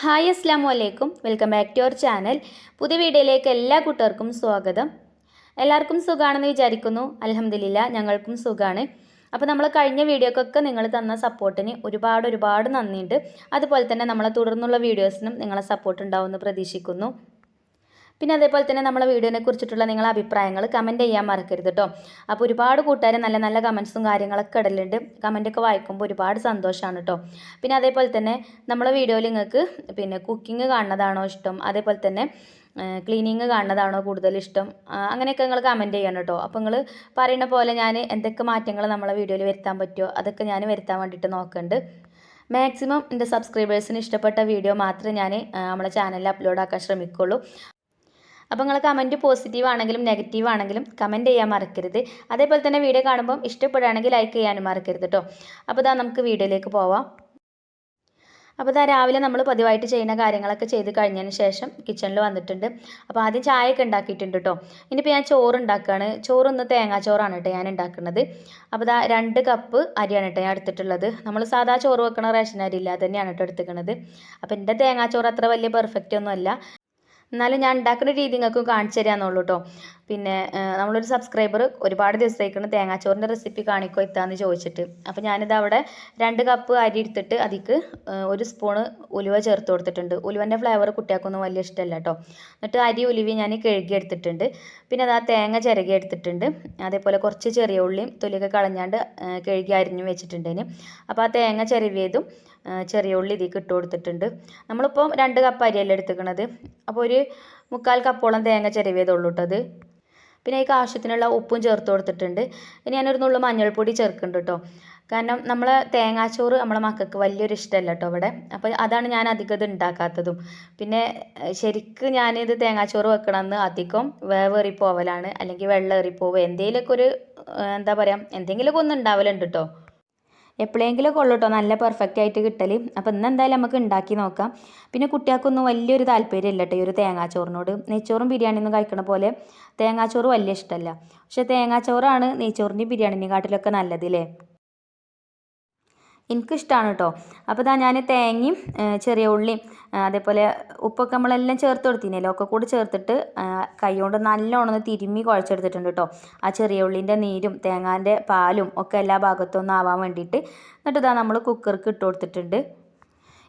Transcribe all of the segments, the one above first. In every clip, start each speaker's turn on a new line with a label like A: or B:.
A: Hi അസ്സാം വലൈക്കും welcome back to our channel. പുതിയ വീഡിയോയിലേക്ക് എല്ലാ കൂട്ടുകാർക്കും സ്വാഗതം. എല്ലാവർക്കും സുഖമാണെന്ന് വിചാരിക്കുന്നു. അലഹമില്ല ഞങ്ങൾക്കും സുഖമാണ് അപ്പോൾ നമ്മൾ കഴിഞ്ഞ വീഡിയോക്കൊക്കെ നിങ്ങൾ തന്ന സപ്പോർട്ടിന് ഒരുപാട് ഒരുപാട് നന്ദിയുണ്ട്. അതുപോലെ തന്നെ നമ്മളെ തുടർന്നുള്ള വീഡിയോസിനും നിങ്ങളെ സപ്പോർട്ട് ഉണ്ടാവുമെന്ന് പ്രതീക്ഷിക്കുന്നു. പിന്നെ അതേപോലെ തന്നെ നമ്മളെ വീഡിയോനെ കുറിച്ചിട്ടുള്ള നിങ്ങളെ അഭിപ്രായങ്ങൾ കമന്റ് ചെയ്യാൻ മറക്കരുത് കേട്ടോ അപ്പോൾ ഒരുപാട് കൂട്ടുകാർ നല്ല നല്ല കമൻസും കാര്യങ്ങളൊക്കെ ഇടലുണ്ട്. കമന്റൊക്കെ വായിക്കുമ്പോൾ ഒരുപാട് സന്തോഷമാണ് കേട്ടോ പിന്നെ അതേപോലെ തന്നെ നമ്മളെ വീഡിയോയിൽ നിങ്ങൾക്ക് പിന്നെ കുക്കിംഗ് കാണുന്നതാണോ ഇഷ്ടം? അതേപോലെ തന്നെ ക്ലീനിങ് കാണുന്നതാണോ കൂടുതൽ ഇഷ്ടം? അങ്ങനെയൊക്കെ നിങ്ങൾ കമന്റ് ചെയ്യണം കേട്ടോ അപ്പോൾ നിങ്ങൾ പറയുന്ന പോലെ ഞാൻ എന്തൊക്കെ മാറ്റങ്ങൾ നമ്മളെ വീഡിയോയിൽ വരുത്താൻ പറ്റുമോ അതൊക്കെ ഞാൻ വരുത്താൻ വേണ്ടിയിട്ട് നോക്കുന്നുണ്ട് മാക്സിമം എന്റെ സബ്സ്ക്രൈബേഴ്സിന് ഇഷ്ടപ്പെട്ട വീഡിയോ മാത്രമേ ഞാൻ നമ്മളെ ചാനലിൽ അപ്ലോഡ് ആക്കാൻ ശ്രമിക്കുള്ളൂ. അപ്പോൾ നിങ്ങൾ കമന്റ് പോസിറ്റീവ് ആണെങ്കിലും നെഗറ്റീവ് ആണെങ്കിലും കമന്റ് ചെയ്യാൻ മറക്കരുത്. അതേപോലെ തന്നെ വീഡിയോ കാണുമ്പോൾ ഇഷ്ടപ്പെടുകയാണെങ്കിൽ ലൈക്ക് ചെയ്യാനും മറക്കരുത് കേട്ടോ അപ്പോൾ ഇതാ നമുക്ക് വീഡിയോയിലേക്ക് പോവാം. അപ്പോൾ ഇതാ രാവിലെ നമ്മൾ പതിവായിട്ട് ചെയ്യുന്ന കാര്യങ്ങളൊക്കെ ചെയ്ത് കഴിഞ്ഞതിന് ശേഷം കിച്ചണിൽ വന്നിട്ടുണ്ട്. അപ്പോൾ ആദ്യം ചായയൊക്കെ ഉണ്ടാക്കിയിട്ടുണ്ട് കേട്ടോ ഇനിയിപ്പോൾ ഞാൻ ചോറ് ഉണ്ടാക്കുകയാണ് ചോറ് ഇന്ന് തേങ്ങാച്ചോറാണ് കേട്ടോ ഞാൻ ഉണ്ടാക്കുന്നത്. അപ്പോൾ ഇതാ രണ്ട് കപ്പ് അരിയാണ് കേട്ടോ ഞാൻ എടുത്തിട്ടുള്ളത്. നമ്മൾ സാധാ ചോറ് വെക്കണ റേഷൻ അരി ഇല്ലാതെ തന്നെയാണ് കേട്ടോ എടുത്തിരിക്കുന്നത് അപ്പോൾ എന്റെ തേങ്ങാച്ചോറ് അത്ര വലിയ പെർഫെക്റ്റ് ഒന്നും അല്ല എന്നാലും ഞാൻ ഉണ്ടാക്കുന്ന രീതി നിങ്ങൾക്ക് കാണിച്ചു തരാമെന്നുള്ളൂ കേട്ടോ പിന്നെ നമ്മളൊരു സബ്സ്ക്രൈബർ ഒരുപാട് ദിവസത്തേക്കാണ് തേങ്ങാച്ചോറിന്റെ റെസിപ്പി കാണിക്കോ എത്താന്ന് ചോദിച്ചിട്ട്. അപ്പോൾ ഞാനിത് അവിടെ രണ്ട് കപ്പ് അരി എടുത്തിട്ട് അതിക്ക് ഒരു സ്പൂണ് ഉലുവ ചേർത്ത് കൊടുത്തിട്ടുണ്ട്. ഉലുവന്റെ ഫ്ലേവർ കുട്ടികൾക്കൊന്നും വലിയ ഇഷ്ടമല്ല കേട്ടോ എന്നിട്ട് അരി ഉലുവി ഞാൻ കഴുകി എടുത്തിട്ടുണ്ട്. പിന്നെ അത് ആ തേങ്ങ ചിരകി എടുത്തിട്ടുണ്ട്. അതേപോലെ കുറച്ച് ചെറിയ ഉള്ളിയും തൊലിയൊക്കെ കളഞ്ഞാണ്ട് കഴുകി അരിഞ്ഞു വെച്ചിട്ടുണ്ടേന് അപ്പോൾ ആ തേങ്ങ ചിരവിയതും ചെറിയ ഉള്ളി ഇതിൽ ഇട്ട് കൊടുത്തിട്ടുണ്ട്. നമ്മളിപ്പോൾ രണ്ട് കപ്പ് അരിയല്ലേ എടുത്തിക്കണത്? അപ്പോൾ ഒരു മുക്കാൽ കപ്പോളം തേങ്ങ ചിരവിയതുള്ളൂ കേട്ടോ അത്. പിന്നെ അതിക്ക് ആവശ്യത്തിനുള്ള ഉപ്പും ചേർത്ത് കൊടുത്തിട്ടുണ്ട്. ഇനി ഞാനൊരു നുള്ളു മഞ്ഞൾപ്പൊടി ചേർക്കുന്നുണ്ട് കേട്ടോ കാരണം നമ്മളെ തേങ്ങാച്ചോറ് നമ്മളെ മക്കൾക്ക് വലിയൊരു ഇഷ്ടമല്ല കേട്ടോ ഇവിടെ. അപ്പോൾ അതാണ് ഞാൻ അധികം ഇത് ഉണ്ടാക്കാത്തതും. പിന്നെ ശരിക്ക് ഞാനിത് തേങ്ങാച്ചോറ് വെക്കണമെന്ന് അധികം വേവേറി പോവലാണ് അല്ലെങ്കിൽ വെള്ളം ഏറിപ്പോവുക എന്തെങ്കിലുമൊക്കെ ഒരു എന്താ പറയുക എന്തെങ്കിലുമൊക്കെ ഒന്ന് ഉണ്ടാവലുണ്ട് കേട്ടോ എപ്പോഴെങ്കിലുമൊക്കെ ഉള്ളൂ കേട്ടോ നല്ല പെർഫെക്റ്റ് ആയിട്ട് കിട്ടൽ അപ്പോൾ ഇന്ന് എന്തായാലും നമുക്ക് ഉണ്ടാക്കി നോക്കാം. പിന്നെ കുട്ടികൾക്കൊന്നും വലിയൊരു താല്പര്യമില്ല കേട്ടോ ഈ ഒരു തേങ്ങാച്ചോറിനോട്. നെയ്ച്ചോറും ബിരിയാണിയൊന്നും കഴിക്കണ പോലെ തേങ്ങാച്ചോറ് വലിയ ഇഷ്ടമല്ല പക്ഷേ തേങ്ങാച്ചോറാണ് നെയ്ച്ചോറിന്റെയും ബിരിയാണിന്റെയും കാട്ടിലൊക്കെ നല്ലത് എനിക്കിഷ്ടമാണ് കേട്ടോ അപ്പോൾ ഇതാ ഞാൻ തേങ്ങയും ചെറിയ ഉള്ളിയും അതേപോലെ ഉപ്പൊക്കെ നമ്മളെല്ലാം ചേർത്ത് കൊടുത്തിനല്ലോ ഒക്കെ കൂടി ചേർത്തിട്ട് കൈകൊണ്ട് നല്ലോണം തിരുമ്മി കുഴച്ചെടുത്തിട്ടുണ്ട് കേട്ടോ ആ ചെറിയ ഉള്ളിന്റെ നീരും തേങ്ങാന്റെ പാലും ഒക്കെ എല്ലാ ഭാഗത്തൊന്നും ആവാൻ വേണ്ടിയിട്ട് എന്നിട്ട് ഇതാ നമ്മൾ കുക്കർക്ക് ഇട്ട് കൊടുത്തിട്ടുണ്ട്.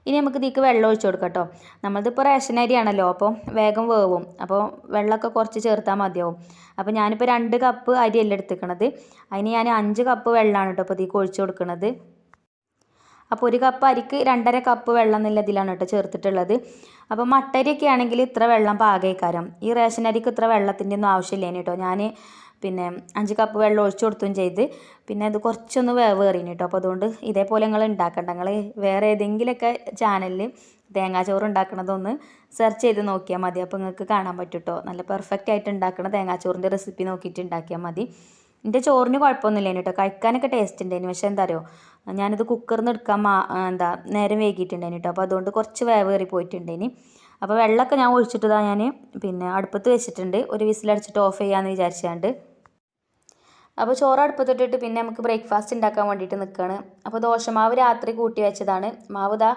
A: ഇനി നമുക്ക് ഇതിക്ക് വെള്ളം ഒഴിച്ചു കൊടുക്കാം കേട്ടോ നമ്മളിതിപ്പോൾ റേഷൻ അരിയാണല്ലോ അപ്പോൾ വേഗം വേവും. അപ്പോൾ വെള്ളമൊക്കെ കുറച്ച് ചേർത്താൽ മതിയാവും. അപ്പോൾ ഞാനിപ്പോൾ രണ്ട് കപ്പ് അരിയല്ല എടുത്തിക്കണത്. അതിന് ഞാൻ അഞ്ച് കപ്പ് വെള്ളമാണ് കേട്ടോ അപ്പോൾ ഇതിക്ക് ഒഴിച്ചു കൊടുക്കുന്നത് അപ്പോൾ ഒരു കപ്പ് അരിക്ക് രണ്ടര കപ്പ് വെള്ളം എന്നുള്ള ഇതിലാണ് കേട്ടോ ചേർത്തിട്ടുള്ളത്. അപ്പോൾ മട്ടരിയൊക്കെ ആണെങ്കിൽ ഇത്ര വെള്ളം പാകേക്കാരം. ഈ റേഷൻ അരിക്ക് ഇത്ര വെള്ളത്തിന്റെ ഒന്നും ആവശ്യമില്ല കേട്ടോ. ഞാൻ പിന്നെ അഞ്ച് കപ്പ് വെള്ളം ഒഴിച്ചു കൊടുത്തും ചെയ്ത്. പിന്നെ അത് കുറച്ചൊന്ന് വേവ് കയറിന് കേട്ടോ. അപ്പോൾ അതുകൊണ്ട് ഇതേപോലെ നിങ്ങൾ ഉണ്ടാക്കണ്ട നിങ്ങൾ വേറെ ഏതെങ്കിലുമൊക്കെ ചാനലിൽ തേങ്ങാച്ചോറ് ഉണ്ടാക്കണതൊന്ന് സെർച്ച് ചെയ്ത് നോക്കിയാൽ മതി. അപ്പോൾ നിങ്ങൾക്ക് കാണാൻ പറ്റും കേട്ടോ നല്ല പെർഫെക്റ്റ് ആയിട്ട് ഉണ്ടാക്കണ തേങ്ങാച്ചോറിന്റെ റെസിപ്പി നോക്കിയിട്ട് ഉണ്ടാക്കിയാൽ മതി. എന്റെ ചോറിന് കുഴപ്പമൊന്നുമില്ല കേട്ടോ. കഴിക്കാനൊക്കെ ടേസ്റ്റ് ഉണ്ടായിരുന്നു പക്ഷേ എന്താ അറിയോ? ഞാനിത് കുക്കറിൽ നിന്ന് എടുക്കാൻ മാ എന്താ നേരം വൈകിയിട്ടുണ്ടായിന് കേട്ടോ. അപ്പോൾ അതുകൊണ്ട് കുറച്ച് വേവ് കയറി പോയിട്ടുണ്ടേനി അപ്പോൾ വെള്ളമൊക്കെ ഞാൻ ഒഴിച്ചിട്ടതാണ് ഞാൻ പിന്നെ അടുപ്പത്ത് വെച്ചിട്ടുണ്ട്. ഒരു വിസിലടിച്ചിട്ട് ഓഫ് ചെയ്യാമെന്ന് വിചാരിച്ചാണ്ട്. അപ്പോൾ ചോറ് അടുപ്പത്തിട്ടിട്ട് പിന്നെ നമുക്ക് ബ്രേക്ക്ഫാസ്റ്റ് ഉണ്ടാക്കാൻ വേണ്ടിയിട്ട് നിൽക്കുകയാണ് അപ്പോൾ ദോശമാവ് രാത്രി കൂട്ടി വെച്ചതാണ്. മാവ് ഇതാ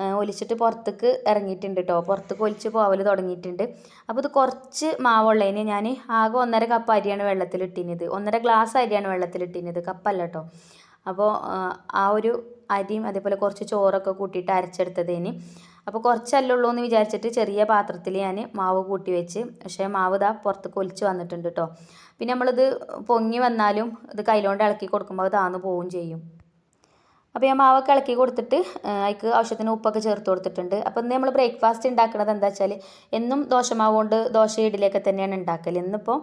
A: ഒലിച്ചിട്ട് പുറത്തേക്ക് ഇറങ്ങിയിട്ടുണ്ട് കേട്ടോ പുറത്തേക്ക് ഒലിച്ച് പോവൽ തുടങ്ങിയിട്ടുണ്ട്. അപ്പോൾ ഇത് കുറച്ച് മാവുള്ളതിന് ഞാൻ ആകെ ഒന്നര കപ്പ് അരിയാണ് വെള്ളത്തിലിട്ടിനത് ഒന്നര ഗ്ലാസ് അരിയാണ് വെള്ളത്തിലിട്ടിനത് കപ്പല്ല കേട്ടോ അപ്പോൾ ആ, ഒരു അരിയും അതേപോലെ കുറച്ച് ചോറൊക്കെ കൂട്ടിയിട്ട് അരച്ചെടുത്തതിന്. അപ്പോൾ കുറച്ചല്ലുള്ളൂ എന്ന് വിചാരിച്ചിട്ട് ചെറിയ പാത്രത്തിൽ ഞാൻ മാവ് കൂട്ടി വെച്ച് പക്ഷേ മാവ് ഇതാ പുറത്തേക്ക് ഒലിച്ച് വന്നിട്ടുണ്ട് കേട്ടോ പിന്നെ നമ്മളിത് പൊങ്ങി വന്നാലും ഇത് കയ്യിലോണ്ട് ഇളക്കി കൊടുക്കുമ്പോൾ അത് താന്ന് പോവുകയും ചെയ്യും. അപ്പോൾ ഞാൻ മാവൊക്കെ ഇളക്കി കൊടുത്തിട്ട് അതിക്ക് ആവശ്യത്തിന് ഉപ്പൊക്കെ ചേർത്ത് കൊടുത്തിട്ടുണ്ട്. അപ്പോൾ ഇന്ന് നമ്മൾ ബ്രേക്ക്ഫാസ്റ്റ് ഉണ്ടാക്കുന്നത് എന്താ വെച്ചാൽ എന്നും ദോശമാവ് കൊണ്ട് ദോശ ഇഡലിയൊക്കെ തന്നെയാണ് ഉണ്ടാക്കൽ ഇന്നിപ്പോൾ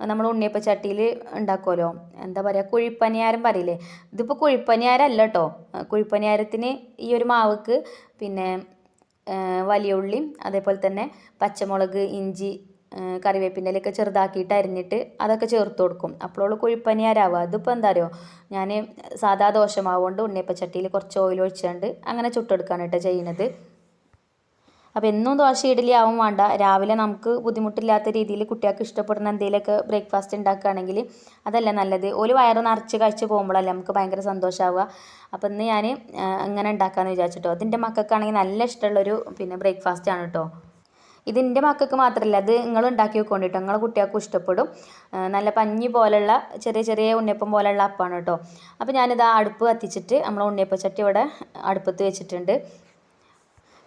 A: നമ്മൾ ഉണ്ണിയപ്പ ചട്ടിയിൽ ഉണ്ടാക്കുമല്ലോ എന്താ പറയുക കുഴിപ്പനിയാരം പറയില്ലേ? ഇതിപ്പോൾ കുഴിപ്പനിയാരല്ല കേട്ടോ കുഴിപ്പനിയാരത്തിന് ഈ ഒരു മാവ്ക്ക് പിന്നെ വലിയ ഉള്ളി അതേപോലെ തന്നെ പച്ചമുളക് ഇഞ്ചി ആ, കറിവേപ്പിന്റെ ഇലയൊക്കെ ചെറുതാക്കിയിട്ട് അരിഞ്ഞിട്ട് അതൊക്കെ ചേർത്ത് കൊടുക്കും. അപ്പോഴുള്ള കുഴിപ്പനിയാരാവുക അതിപ്പോൾ എന്താ അറിയോ? ഞാൻ സാധാ ദോഷമാവുകൊണ്ട് ഉണ്ണിയപ്പച്ചട്ടിയിൽ കുറച്ച് ഓയിൽ ഒഴിച്ചുകൊണ്ട് അങ്ങനെ ചുട്ടെടുക്കാണ് കേട്ടോ ചെയ്യുന്നത് അപ്പോൾ എന്നും ദോശ ഇഡ്ഡലി ആവും വേണ്ട. രാവിലെ നമുക്ക് ബുദ്ധിമുട്ടില്ലാത്ത രീതിയിൽ കുട്ടികൾക്ക് ഇഷ്ടപ്പെടുന്ന എന്തെങ്കിലുമൊക്കെ ബ്രേക്ക്ഫാസ്റ്റ് ഉണ്ടാക്കുകയാണെങ്കിൽ അതല്ല നല്ലത്. ഒരു വയറ് നിറച്ച് കഴിച്ച് പോകുമ്പോഴല്ലേ നമുക്ക് ഭയങ്കര സന്തോഷമാവുക അപ്പോൾ ഇന്ന് ഞാൻ അങ്ങനെ ഉണ്ടാക്കാമെന്ന് വിചാരിച്ചിട്ടോ. അതിന്റെ മക്കൾക്കാണെങ്കിൽ നല്ല ഇഷ്ടമുള്ളൊരു പിന്നെ ബ്രേക്ക്ഫാസ്റ്റ് ആണ് കേട്ടോ ഇതിന്റെ മക്കൾക്ക് മാത്രമല്ല അത് നിങ്ങൾ ഉണ്ടാക്കി വെക്കൊണ്ടിട്ടോ നിങ്ങളെ കുട്ടികൾക്കും ഇഷ്ടപ്പെടും. നല്ല പഞ്ഞി പോലെയുള്ള ചെറിയ ചെറിയ ഉണ്ണിയപ്പം പോലെയുള്ള അപ്പമാണ് കേട്ടോ അപ്പോൾ ഞാനിത് അടുപ്പ് കത്തിച്ചിട്ട് നമ്മൾ ഉണ്ണിയപ്പച്ചട്ടി ഇവിടെ അടുപ്പത്ത് വെച്ചിട്ടുണ്ട്.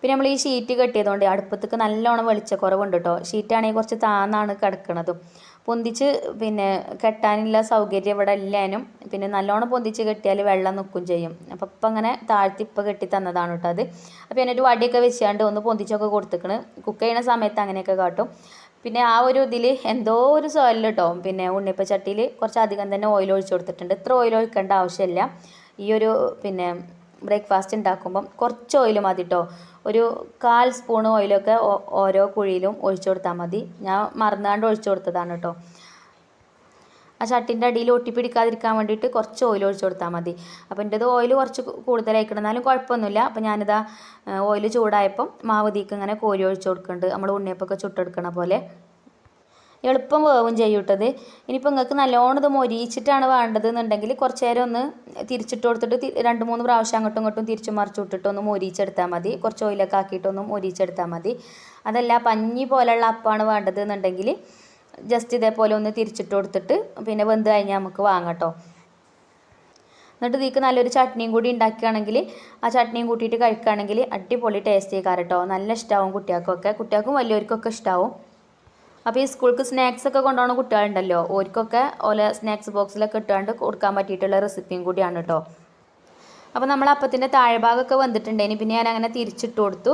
A: പിന്നെ നമ്മൾ ഈ ഷീറ്റ് കെട്ടിയതുകൊണ്ട് അടുപ്പത്തേക്ക് നല്ലോണം വെളിച്ചക്കുറവുണ്ട് കേട്ടോ ഷീറ്റാണെങ്കിൽ കുറച്ച് താന്നാണ് കിടക്കണതും. പൊന്തിച്ച് പിന്നെ കെട്ടാനുള്ള സൗകര്യം ഇവിടെ ഇല്ലാനും പിന്നെ നല്ലോണം പൊന്തിച്ച് കെട്ടിയാൽ വെള്ളം നിൽക്കും ചെയ്യും. അപ്പം ഇപ്പം അങ്ങനെ താഴ്ത്തി ഇപ്പം കെട്ടി തന്നതാണ് കേട്ടോ അത്. അപ്പോൾ ഞാനൊരു വടിയൊക്കെ വെച്ചാണ്ട് ഒന്ന് പൊന്തിച്ചൊക്കെ കൊടുത്തേക്കണ്. കുക്ക് ചെയ്യുന്ന സമയത്ത് അങ്ങനെയൊക്കെ കാട്ടും. പിന്നെ ആ ഒരു ഇതിൽ എന്തോ ഒരു സോയിൽ കേട്ടോ പിന്നെ ഉണ്ണിപ്പ ചട്ടിയിൽ കുറച്ച് അധികം തന്നെ ഓയിൽ ഒഴിച്ചു കൊടുത്തിട്ടുണ്ട്. ഇത്ര ഓയിൽ ഒഴിക്കേണ്ട ആവശ്യമില്ല. ഈ ഒരു പിന്നെ ബ്രേക്ക്ഫാസ്റ്റ് ഉണ്ടാക്കുമ്പം കുറച്ച് ഓയിൽ മതി കേട്ടോ ഒരു കാൽ സ്പൂൺ ഓയിലൊക്കെ ഓരോ കുഴിയിലും ഒഴിച്ചു കൊടുത്താൽ മതി. ഞാൻ മറന്നാണ്ട് ഒഴിച്ചു കൊടുത്തതാണ് കേട്ടോ ആ ചട്ടിന്റെ അടിയിൽ ഒട്ടിപ്പിടിക്കാതിരിക്കാൻ വേണ്ടിയിട്ട് കുറച്ച് ഓയിൽ ഒഴിച്ചു കൊടുത്താൽ മതി. അപ്പോൾ എന്റെത് ഓയിൽ കുറച്ച് കൂടുതലായിക്കണം എന്നാലും കുഴപ്പമൊന്നുമില്ല. അപ്പോൾ ഞാനിതാ ഓയിൽ ചൂടായപ്പം മാവ് തീക്ക് ഇങ്ങനെ കോരി ഒഴിച്ചു കൊടുക്കുന്നുണ്ട് നമ്മൾ ഉണ്ണിയപ്പൊക്കെ ചുട്ടെടുക്കണ പോലെ. എളുപ്പം വേവും ചെയ്യൂട്ടത് ഇനിയിപ്പോൾ നിങ്ങൾക്ക് നല്ലോണം ഇത് മൊരിയിച്ചിട്ടാണ് വേണ്ടത് എന്നുണ്ടെങ്കിൽ കുറച്ച് നേരം ഒന്ന് തിരിച്ചിട്ട് കൊടുത്തിട്ട് രണ്ട് മൂന്ന് പ്രാവശ്യം അങ്ങോട്ടും ഇങ്ങോട്ടും തിരിച്ചു മറിച്ച് വിട്ടിട്ട് ഒന്ന് മൊരിയിച്ചെടുത്താൽ മതി. കുറച്ച് ഓയിലൊക്കെ ആക്കിയിട്ടൊന്ന് മൊരിയിച്ചെടുത്താൽ മതി. അതല്ല പഞ്ഞി പോലെയുള്ള അപ്പമാണ് വേണ്ടത് എന്നുണ്ടെങ്കിൽ ജസ്റ്റ് ഇതേപോലെ ഒന്ന് തിരിച്ചിട്ട് കൊടുത്തിട്ട് പിന്നെ വെന്ത് കഴിഞ്ഞാൽ നമുക്ക് വാങ്ങട്ടോ എന്നിട്ട് ഇതിക്ക് നല്ലൊരു ചട്നിയും കൂടി ഉണ്ടാക്കുകയാണെങ്കിൽ ആ ചട്നിയും കൂട്ടിയിട്ട് കഴിക്കുകയാണെങ്കിൽ അടിപൊളി ടേസ്റ്റ് ചെയ്യിക്കാറ് കേട്ടോ. നല്ല ഇഷ്ടമാവും കുട്ടികൾക്കൊക്കെ. കുട്ടികൾക്കും വലിയവർക്കൊക്കെ ഇഷ്ടമാവും അപ്പോൾ ഈ സ്കൂൾക്ക് സ്നാക്സ് ഒക്കെ കൊണ്ടുപോകുന്ന കുട്ടികളുണ്ടല്ലോ ഓർക്കൊക്കെ ഓല സ്നാക്സ് ബോക്സിലൊക്കെ ഇട്ടുകൊണ്ട് കൊടുക്കാൻ പറ്റിയിട്ടുള്ള റെസിപ്പിയും കൂടിയാണ് കേട്ടോ അപ്പോൾ നമ്മൾ അപ്പത്തിന്റെ താഴ്ഭാഗമൊക്കെ വന്നിട്ടുണ്ടേനി പിന്നെ ഞാൻ അങ്ങനെ തിരിച്ചിട്ട് കൊടുത്തു.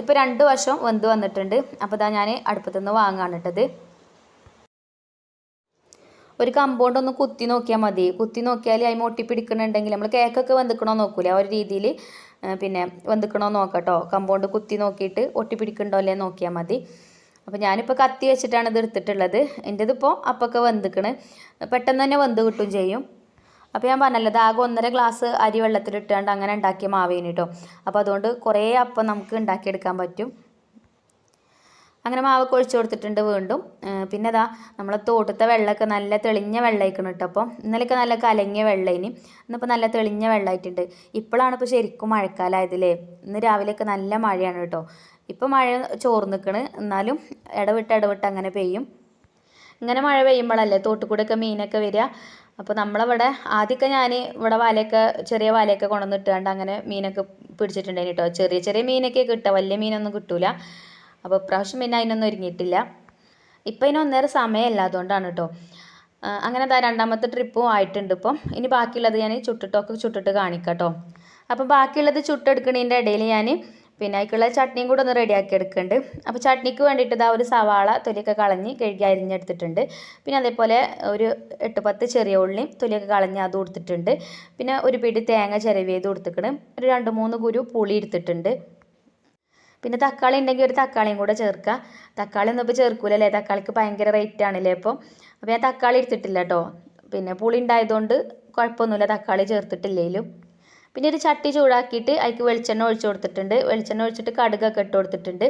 A: ഇപ്പോൾ രണ്ട് വർഷം വെന്ത് വന്നിട്ടുണ്ട്. അപ്പോൾ ഇതാ ഞാൻ അടുപ്പത്തുനിന്ന് വാങ്ങാണ് ഇട്ടത്. ഒരു കമ്പൗണ്ട് ഒന്ന് കുത്തി നോക്കിയാൽ മതി. കുത്തി നോക്കിയാൽ അതിന് ഒട്ടിപ്പിടിക്കണുണ്ടെങ്കിൽ നമ്മൾ കേക്കൊക്കെ വെന്തിക്കണോ നോക്കൂലേ. ആ ഒരു രീതിയിൽ പിന്നെ വെന്തിക്കണോ നോക്കട്ടോ കമ്പൗണ്ട് കുത്തി നോക്കിയിട്ട് ഒട്ടിപ്പിടിക്കണ്ടോ അല്ലേ നോക്കിയാൽ മതി. അപ്പോൾ ഞാനിപ്പോൾ കത്തി വെച്ചിട്ടാണ് ഇത് എടുത്തിട്ടുള്ളത്. എന്റെതിപ്പോൾ അപ്പൊക്കെ വെന്തിക്കണ്. പെട്ടെന്ന് തന്നെ വെന്ത് കിട്ടും ചെയ്യും. അപ്പോൾ ഞാൻ പറഞ്ഞല്ലോ ഇത് ആകെ ഒന്നര ഗ്ലാസ് അരി വെള്ളത്തിലിട്ടാണ്ട് അങ്ങനെ ഉണ്ടാക്കിയ മാവേനി കേട്ടോ അപ്പോൾ അതുകൊണ്ട് കുറേ അപ്പം നമുക്ക് ഉണ്ടാക്കിയെടുക്കാൻ പറ്റും. അങ്ങനെ മാവ് കൊഴിച്ച് കൊടുത്തിട്ടുണ്ട് വീണ്ടും. പിന്നെ അതാ നമ്മളെ തോട്ടത്തെ വെള്ളമൊക്കെ നല്ല തെളിഞ്ഞ വെള്ളമായിക്കണം കേട്ടോ അപ്പം. ഇന്നലെയൊക്കെ നല്ല കലങ്ങിയ വെള്ളയിനി ഇന്നിപ്പോൾ നല്ല തെളിഞ്ഞ വെള്ളമായിട്ടുണ്ട്. ഇപ്പോഴാണ് ഇപ്പോൾ ശരിക്കും മഴക്കാലമായതില്ലേ ഇന്ന് രാവിലെയൊക്കെ നല്ല മഴയാണ് കേട്ടോ ഇപ്പോൾ മഴ ചോർന്നിക്കണ്. എന്നാലും ഇടവിട്ട് ഇടവിട്ട് അങ്ങനെ പെയ്യും. ഇങ്ങനെ മഴ പെയ്യുമ്പോഴല്ലേ തോട്ടുകൂടെയൊക്കെ മീനൊക്കെ വരിക. അപ്പോൾ നമ്മളവിടെ ആദ്യമൊക്കെ ഞാൻ ഇവിടെ വലയൊക്കെ ചെറിയ വലയൊക്കെ കൊണ്ടുവന്നിട്ടാണ്ട് അങ്ങനെ മീനൊക്കെ പിടിച്ചിട്ടുണ്ടായിരുന്നു കേട്ടോ ചെറിയ ചെറിയ മീനൊക്കെ കിട്ടുക വലിയ മീനൊന്നും കിട്ടൂല. അപ്പോൾ ഇപ്രാവശ്യം പിന്നെ അതിനൊന്നും ഒരുങ്ങിയിട്ടില്ല. ഇപ്പം ഇതിനൊന്നേറെ സമയമല്ല അതുകൊണ്ടാണ് കേട്ടോ അങ്ങനെ അതാ രണ്ടാമത്തെ ട്രിപ്പും ആയിട്ടുണ്ട് ഇപ്പം. ഇനി ബാക്കിയുള്ളത് ഞാൻ ചുട്ടിട്ടൊക്കെ ചുട്ടിട്ട് കാണിക്കാം കേട്ടോ അപ്പം ബാക്കിയുള്ളത് ചുട്ടെടുക്കണതിന്റെ ഇടയിൽ ഞാൻ പിന്നെ അതിക്കുള്ള ചട്നിയും കൂടെ ഒന്ന് റെഡിയാക്കി എടുക്കുന്നുണ്ട്. അപ്പോൾ ചട്നിക്ക് വേണ്ടിയിട്ട് ഇതാ ഒരു സവാള തൊലിയൊക്കെ കളഞ്ഞ് കഴുകി അരിഞ്ഞെടുത്തിട്ടുണ്ട്. പിന്നെ അതേപോലെ ഒരു എട്ട് പത്ത് ചെറിയ ഉള്ളി തൊലിയൊക്കെ കളഞ്ഞ് അത് കൊടുത്തിട്ടുണ്ട് പിന്നെ ഒരു പിടി തേങ്ങ ചിരവിയത് കൊടുത്തിക്കണം ഒരു രണ്ട് മൂന്ന് കുരു പുളി എടുത്തിട്ടുണ്ട്. പിന്നെ തക്കാളി ഉണ്ടെങ്കിൽ ഒരു തക്കാളിയും കൂടെ ചേർക്കുക. തക്കാളി ഒന്നും ഇപ്പോൾ ചേർക്കൂലല്ലേ? തക്കാളിക്ക് ഭയങ്കര റേറ്റ് ആണല്ലേ അപ്പോൾ അപ്പോൾ ഞാൻ തക്കാളി എടുത്തിട്ടില്ല കേട്ടോ. പിന്നെ പുളി ഉണ്ടായതുകൊണ്ട് കുഴപ്പമൊന്നുമില്ല. തക്കാളി ചേർത്തിട്ടില്ലേലും. പിന്നെ ഒരു ചട്ടി ചൂടാക്കിയിട്ട് അതിക്ക് വെളിച്ചെണ്ണ ഒഴിച്ച് കൊടുത്തിട്ടുണ്ട്. വെളിച്ചെണ്ണ ഒഴിച്ചിട്ട് കടുകൊക്കെ ഇട്ട് കൊടുത്തിട്ടുണ്ട്.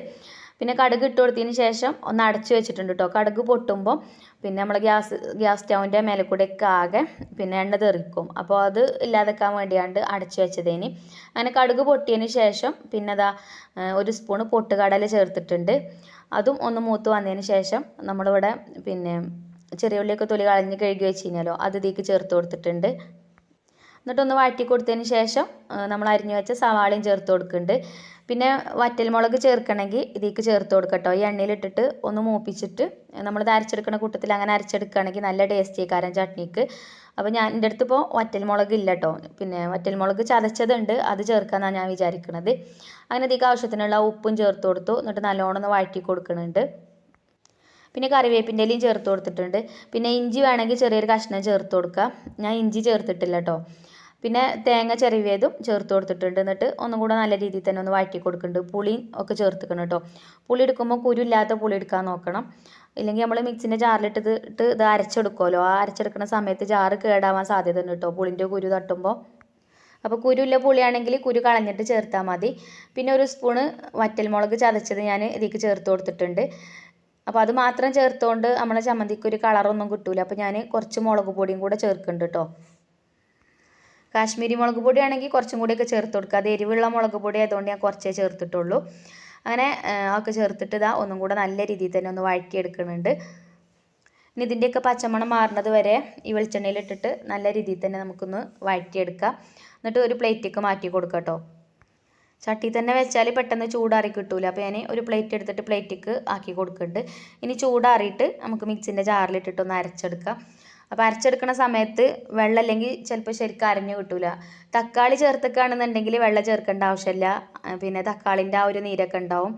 A: പിന്നെ കടുക് ഇട്ട് കൊടുത്തതിന് ശേഷം ഒന്ന് അടച്ചു വെച്ചിട്ടുണ്ട് കേട്ടോ കടുക് പൊട്ടുമ്പോൾ പിന്നെ നമ്മൾ ഗ്യാസ് ഗ്യാസ് സ്റ്റൗവിന്റെ മേലെ കൂടെയൊക്കെ ആകെ പിന്നെ എണ്ണ തെറിക്കും. അപ്പോൾ അത് ഇല്ലാതെക്കാൻ വേണ്ടിയാണ്ട് അടച്ചു വെച്ചതേന്. അങ്ങനെ കടുക് പൊട്ടിയതിന് ശേഷം പിന്നെ അതാ ഒരു സ്പൂണ് പൊട്ടുകടല ചേർത്തിട്ടുണ്ട്. അതും ഒന്ന് മൂത്ത് വന്നതിന് ശേഷം നമ്മളിവിടെ പിന്നെ ചെറിയ ഉള്ളിയൊക്കെ തൊലി കളഞ്ഞ് കഴുകി വെച്ച് കഴിഞ്ഞാലോ അത് ഇതിലേക്ക് ചേർത്ത് കൊടുത്തിട്ടുണ്ട്. എന്നിട്ടൊന്ന് വഴറ്റി കൊടുത്തതിന് ശേഷം നമ്മൾ അരിഞ്ഞു വെച്ച സവാളയും ചേർത്ത് കൊടുക്കുന്നുണ്ട്. പിന്നെ വറ്റൽമുളക് ചേർക്കണമെങ്കിൽ ഇതിലേക്ക് ചേർത്ത് കൊടുക്കട്ടോ. ഈ എണ്ണയിലിട്ടിട്ട് ഒന്ന് മൂപ്പിച്ചിട്ട് നമ്മൾ ഇത് അരച്ചെടുക്കുന്ന കൂട്ടത്തിൽ അങ്ങനെ അരച്ചെടുക്കുകയാണെങ്കിൽ നല്ല ടേസ്റ്റി കാരം ചട്നിക്ക്. അപ്പോൾ ഞാൻ എന്റെ അടുത്ത് ഇപ്പോൾ വറ്റൽമുളക് ഇല്ല കേട്ടോ. പിന്നെ വറ്റൽമുളക് ചതച്ചതുണ്ട് അത് ചേർക്കാമെന്നാണ് ഞാൻ വിചാരിക്കുന്നത് അങ്ങനെ ഇതിലേക്ക് ആവശ്യത്തിനുള്ള ഉപ്പും ചേർത്ത് കൊടുത്തു എന്നിട്ട് നല്ലോണം ഒന്ന് വഴറ്റി കൊടുക്കുന്നുണ്ട് പിന്നെ കറിവേപ്പിന്റെ ഇലയും ചേർത്ത് കൊടുത്തിട്ടുണ്ട്. പിന്നെ ഇഞ്ചി വേണമെങ്കിൽ ചെറിയൊരു കഷ്ണം ചേർത്ത് കൊടുക്കുക ഞാൻ ഇഞ്ചി ചേർത്തിട്ടില്ല കേട്ടോ. പിന്നെ തേങ്ങ ചിരവിയതും ചേർത്ത് കൊടുത്തിട്ടുണ്ട്. എന്നിട്ട് ഒന്നും കൂടെ നല്ല രീതിയിൽ തന്നെ ഒന്ന് വഴറ്റി കൊടുക്കുന്നുണ്ട്. പുളിയും ഒക്കെ ചേർത്തിക്കണം കേട്ടോ. പുളി എടുക്കുമ്പോൾ കുരു ഇല്ലാത്ത പുളി എടുക്കാൻ നോക്കണം. ഇല്ലെങ്കിൽ നമ്മൾ മിക്സിന്റെ ജാറിലിട്ട് ഇട്ട് ഇത് അരച്ചെടുക്കുമല്ലോ ആ അരച്ചെടുക്കുന്ന സമയത്ത് ജാറ് കേടാവാൻ സാധ്യത ഉണ്ട് കേട്ടോ. പുളിന്റെ കുരു തട്ടുമ്പോൾ അപ്പോൾ കുരുല്ല പുളിയാണെങ്കിൽ കുരു കളഞ്ഞിട്ട് ചേർത്താൽ മതി. പിന്നെ ഒരു സ്പൂണ് വറ്റൽമുളക് ചതച്ചത് ഞാൻ ഇതിലേക്ക് ചേർത്ത് കൊടുത്തിട്ടുണ്ട്. അപ്പോൾ അത് മാത്രം ചേർത്തുകൊണ്ട് നമ്മളെ ചമ്മന്തിക്ക് ഒരു കളറൊന്നും കിട്ടൂല. അപ്പോൾ ഞാൻ കുറച്ച് മുളക് പൊടിയും കൂടെ ചേർക്കുന്നുണ്ട് കേട്ടോ. കാശ്മീരി മുളക് പൊടി ആണെങ്കിൽ കുറച്ചും കൂടിയൊക്കെ ചേർത്ത് കൊടുക്കുക. അത് എരിവുള്ള മുളക് പൊടി ആയതുകൊണ്ട് ഞാൻ കുറച്ചേ ചേർത്തിട്ടുള്ളൂ. അങ്ങനെ ഒക്കെ ചേർത്തിട്ട് ഇതാ ഒന്നും കൂടെ നല്ല രീതിയിൽ തന്നെ ഒന്ന് വഴക്കിയെടുക്കുന്നുണ്ട് ഇനി ഇതിന്റെയൊക്കെ പച്ചമണം മാറുന്നത് വരെ ഈ വെളിച്ചെണ്ണയിൽ ഇട്ടിട്ട് നല്ല രീതിയിൽ തന്നെ നമുക്കൊന്ന് വഴറ്റിയെടുക്കാം. എന്നിട്ട് ഒരു പ്ലേറ്റിലേക്ക് മാറ്റി കൊടുക്കാം കേട്ടോ. ചട്ടി തന്നെ വെച്ചാൽ പെട്ടെന്ന് ചൂടാറി കിട്ടൂല. അപ്പോൾ ഞാൻ ഒരു പ്ലേറ്റ് എടുത്തിട്ട് പ്ലേറ്റിക്ക് ആക്കി കൊടുക്കുന്നുണ്ട്. ഇനി ചൂടാറിയിട്ട് നമുക്ക് മിക്സിന്റെ ജാറിലിട്ടിട്ട് ഒന്ന് അരച്ചെടുക്കാം. അപ്പോൾ അരച്ചെടുക്കുന്ന സമയത്ത് വെള്ളം അല്ലെങ്കിൽ ചിലപ്പോൾ ശരിക്കും അരഞ്ഞു കിട്ടില്ല തക്കാളി ചേർത്തേക്കാണെന്നുണ്ടെങ്കിൽ വെള്ളം ചേർക്കേണ്ട ആവശ്യമില്ല. പിന്നെ തക്കാളിന്റെ ആ ഒരു നീരൊക്കെ ഉണ്ടാവും.